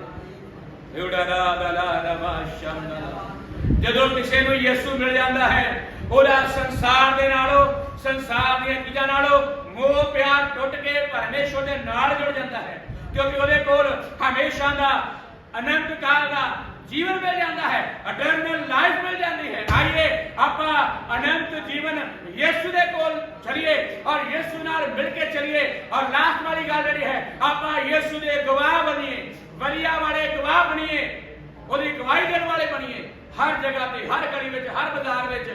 ਜਦੋਂ ਕਿਸੇ ਨੂੰ ਯਿਸੂ ਮਿਲ ਜਾਂਦਾ ਹੈ, ਉਹਦਾ ਸੰਸਾਰ ਦੇ ਨਾਲੋਂ, ਸੰਸਾਰ ਦੀਆਂ ਚੀਜ਼ਾਂ ਨਾਲੋਂ ਮੋਹ, ਪਿਆਰ ਟੁੱਟ ਕੇ ਪਰਮੇਸ਼ਵਰ ਦੇ ਨਾਲ ਜੁੜ ਜਾਂਦਾ ਹੈ। ਕਿਉਂਕਿ ਉਹਦੇ ਕੋਲ ਹਮੇਸ਼ਾ ਦਾ, ਅਨੰਤ ਕਾਲ ਦਾ ਜੀਵਨ ਮਿਲ ਜਾਂਦਾ ਹੈ ਅਟਰਨਲ ਲਾਈਫ ਮਿਲ ਜਾਂਦੀ ਹੈ। ਆਈਏ, ਆਪਾਂ ਅਨੰਤ ਜੀਵਨ ਯਿਸੂ ਦੇ ਕੋਲ ਚਲੀਏ ਔਰ ਯਿਸੂ ਨਾਲ ਮਿਲ ਕੇ ਚਲੀਏ। ਔਰ ਲਾਸਟ ਵਾਲੀ ਗੱਲ ਜਿਹੜੀ ਹੈ, ਆਪਾਂ ਯਿਸੂ ਦੇ ਗਵਾਹ ਬਣੀਏ, ਵਲੀਆ ਵਾਲੇ ਗਵਾਹ ਬਣੀਏ, ਉਹਦੀ ਗਵਾਹੀ ਦੇਣ ਵਾਲੇ ਬਣੀਏ। ਹਰ ਜਗ੍ਹਾ ਤੇ, ਹਰ ਗਲੀ ਵਿੱਚ, ਹਰ ਬਾਜ਼ਾਰ ਵਿੱਚ,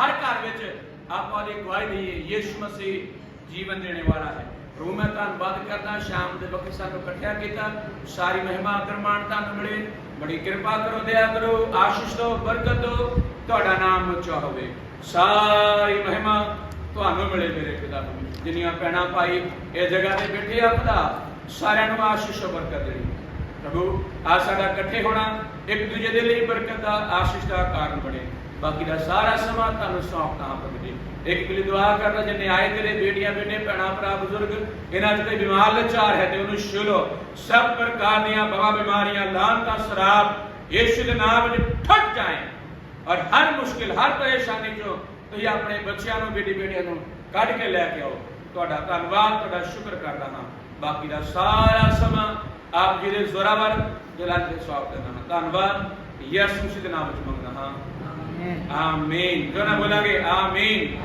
ਹਰ ਘਰ ਵਿੱਚ ਆਪਾਂ ਦੀ ਗਵਾਹੀ ਦਈਏ। ਯਿਸੂ ਮਸੀਹ ਜੀਵਨ ਦੇਣੇ ਵਾਲਾ ਹੈ। ਪ੍ਰਭੂ ਮੈਂ ਧੰਨਵਾਦ ਕਰਦਾ। ਸ਼ਾਮ ਦੇ ਵਕਤ ਸਾਨੂੰ ਇਕੱਠਿਆ ਕੀਤਾ। ਸਾਰੀ ਮਹਿਮਾ ਅਕਰਮਾਨ ਤੁਹਾਨੂੰ ਮਿਲੇ। ਬੜੀ ਕਿਰਪਾ ਕਰੋ, ਦਇਆ ਕਰੋ, ਆਸ਼ੀਸ਼ ਦਿਓ, ਬਰਕਤ ਦਿਓ, ਤੁਹਾਡਾ ਨਾਮ ਉੱਚਾ ਹੋਵੇ। ਸਾਰੀ ਮਹਿਮਾ ਤੁਹਾਨੂੰ ਮਿਲੇ ਮੇਰੇ ਪਿਤਾ ਜਿੰਨੀਆਂ ਪੈਣਾ ਭਾਈ ਇਹ ਜਗ੍ਹਾ ਤੇ ਬੈਠੇ ਆ ਖੁਦਾ ਸਾਰਿਆਂ ਨੂੰ ਆਸ਼ੀਸ਼ ਬਰਕਤ ਦੇਣੀ। ਪ੍ਰਭੂ, ਆ ਸਾਡਾ ਇਕੱਠੇ ਹੋਣਾ, ਇੱਕ ਦੂਜੇ ਦੇ ਲਈ ਬਰਕਤ ਦਾ ਆਸ਼ੀਸ਼ ਦਾ ਕਾਰਨ ਬਣੇ। ਬਾਕੀ ਦਾ ਸਾਰਾ ਸਮਾਂ ਤੁਹਾਨੂੰ ਸੌਂਪਦਾ ਹਾਂ ਪ੍ਰਭੂ ਜੀ ਇੱਕ ਲਈ ਦੁਆ ਕਰਨਾ ਜਿੰਨੇ ਆਏ ਤੇਰੇ ਬੇਟੀਆਂ, ਬੇਟੇ, ਭੈਣਾਂ, ਭਰਾ, ਬਜ਼ੁਰਗ, ਇਹਨਾਂ 'ਚ ਬਿਮਾਰ ਲਾਚਾਰ ਹੈ ਤੇ ਉਹਨੂੰ ਛੁਲੋ। ਸਭ ਪ੍ਰਕਾਰ ਦੀਆਂ ਬਵਾ ਬਿਮਾਰੀਆਂ, ਲਾਂਤਾਂ, ਸ਼ਰਾਬ, ਯੀਸ਼ੂ ਦੇ ਨਾਮ ਵਿੱਚ ਠੱਟ ਜਾਏ। ਔਰ ਹਰ ਮੁਸ਼ਕਿਲ, ਹਰ ਪਰੇਸ਼ਾਨੀ ਚੋਂ ਤੁਸੀਂ ਆਪਣੇ ਬੱਚਿਆਂ ਨੂੰ, ਬੇਟੀ ਬੇਟੀਆਂ ਨੂੰ ਕੱਢ ਕੇ ਲੈ ਕੇ ਆਓ। ਤੁਹਾਡਾ ਧੰਨਵਾਦ, ਤੁਹਾਡਾ ਸ਼ੁਕਰ ਕਰਦਾ ਹਾਂ। ਬਾਕੀ ਦਾ ਸਾਰਾ ਸਮਾਂ ਆਪ ਜੀ ਦੇ ਜ਼ੋਰਾਵਰ ਜਲਾਲ ਦੇ ਸਵਾਬ ਕਰਦਾ ਹਾਂ। ਧੰਨਵਾਦ। ਯਿਸੂ ਦੇ ਨਾਮ ਵਿੱਚ ਮੰਗਦਾ ਹਾਂ। ਆਮੀਨ ਜੋ ਨਾ ਬੋਲਾਂਗੇ ਆਮੀਨ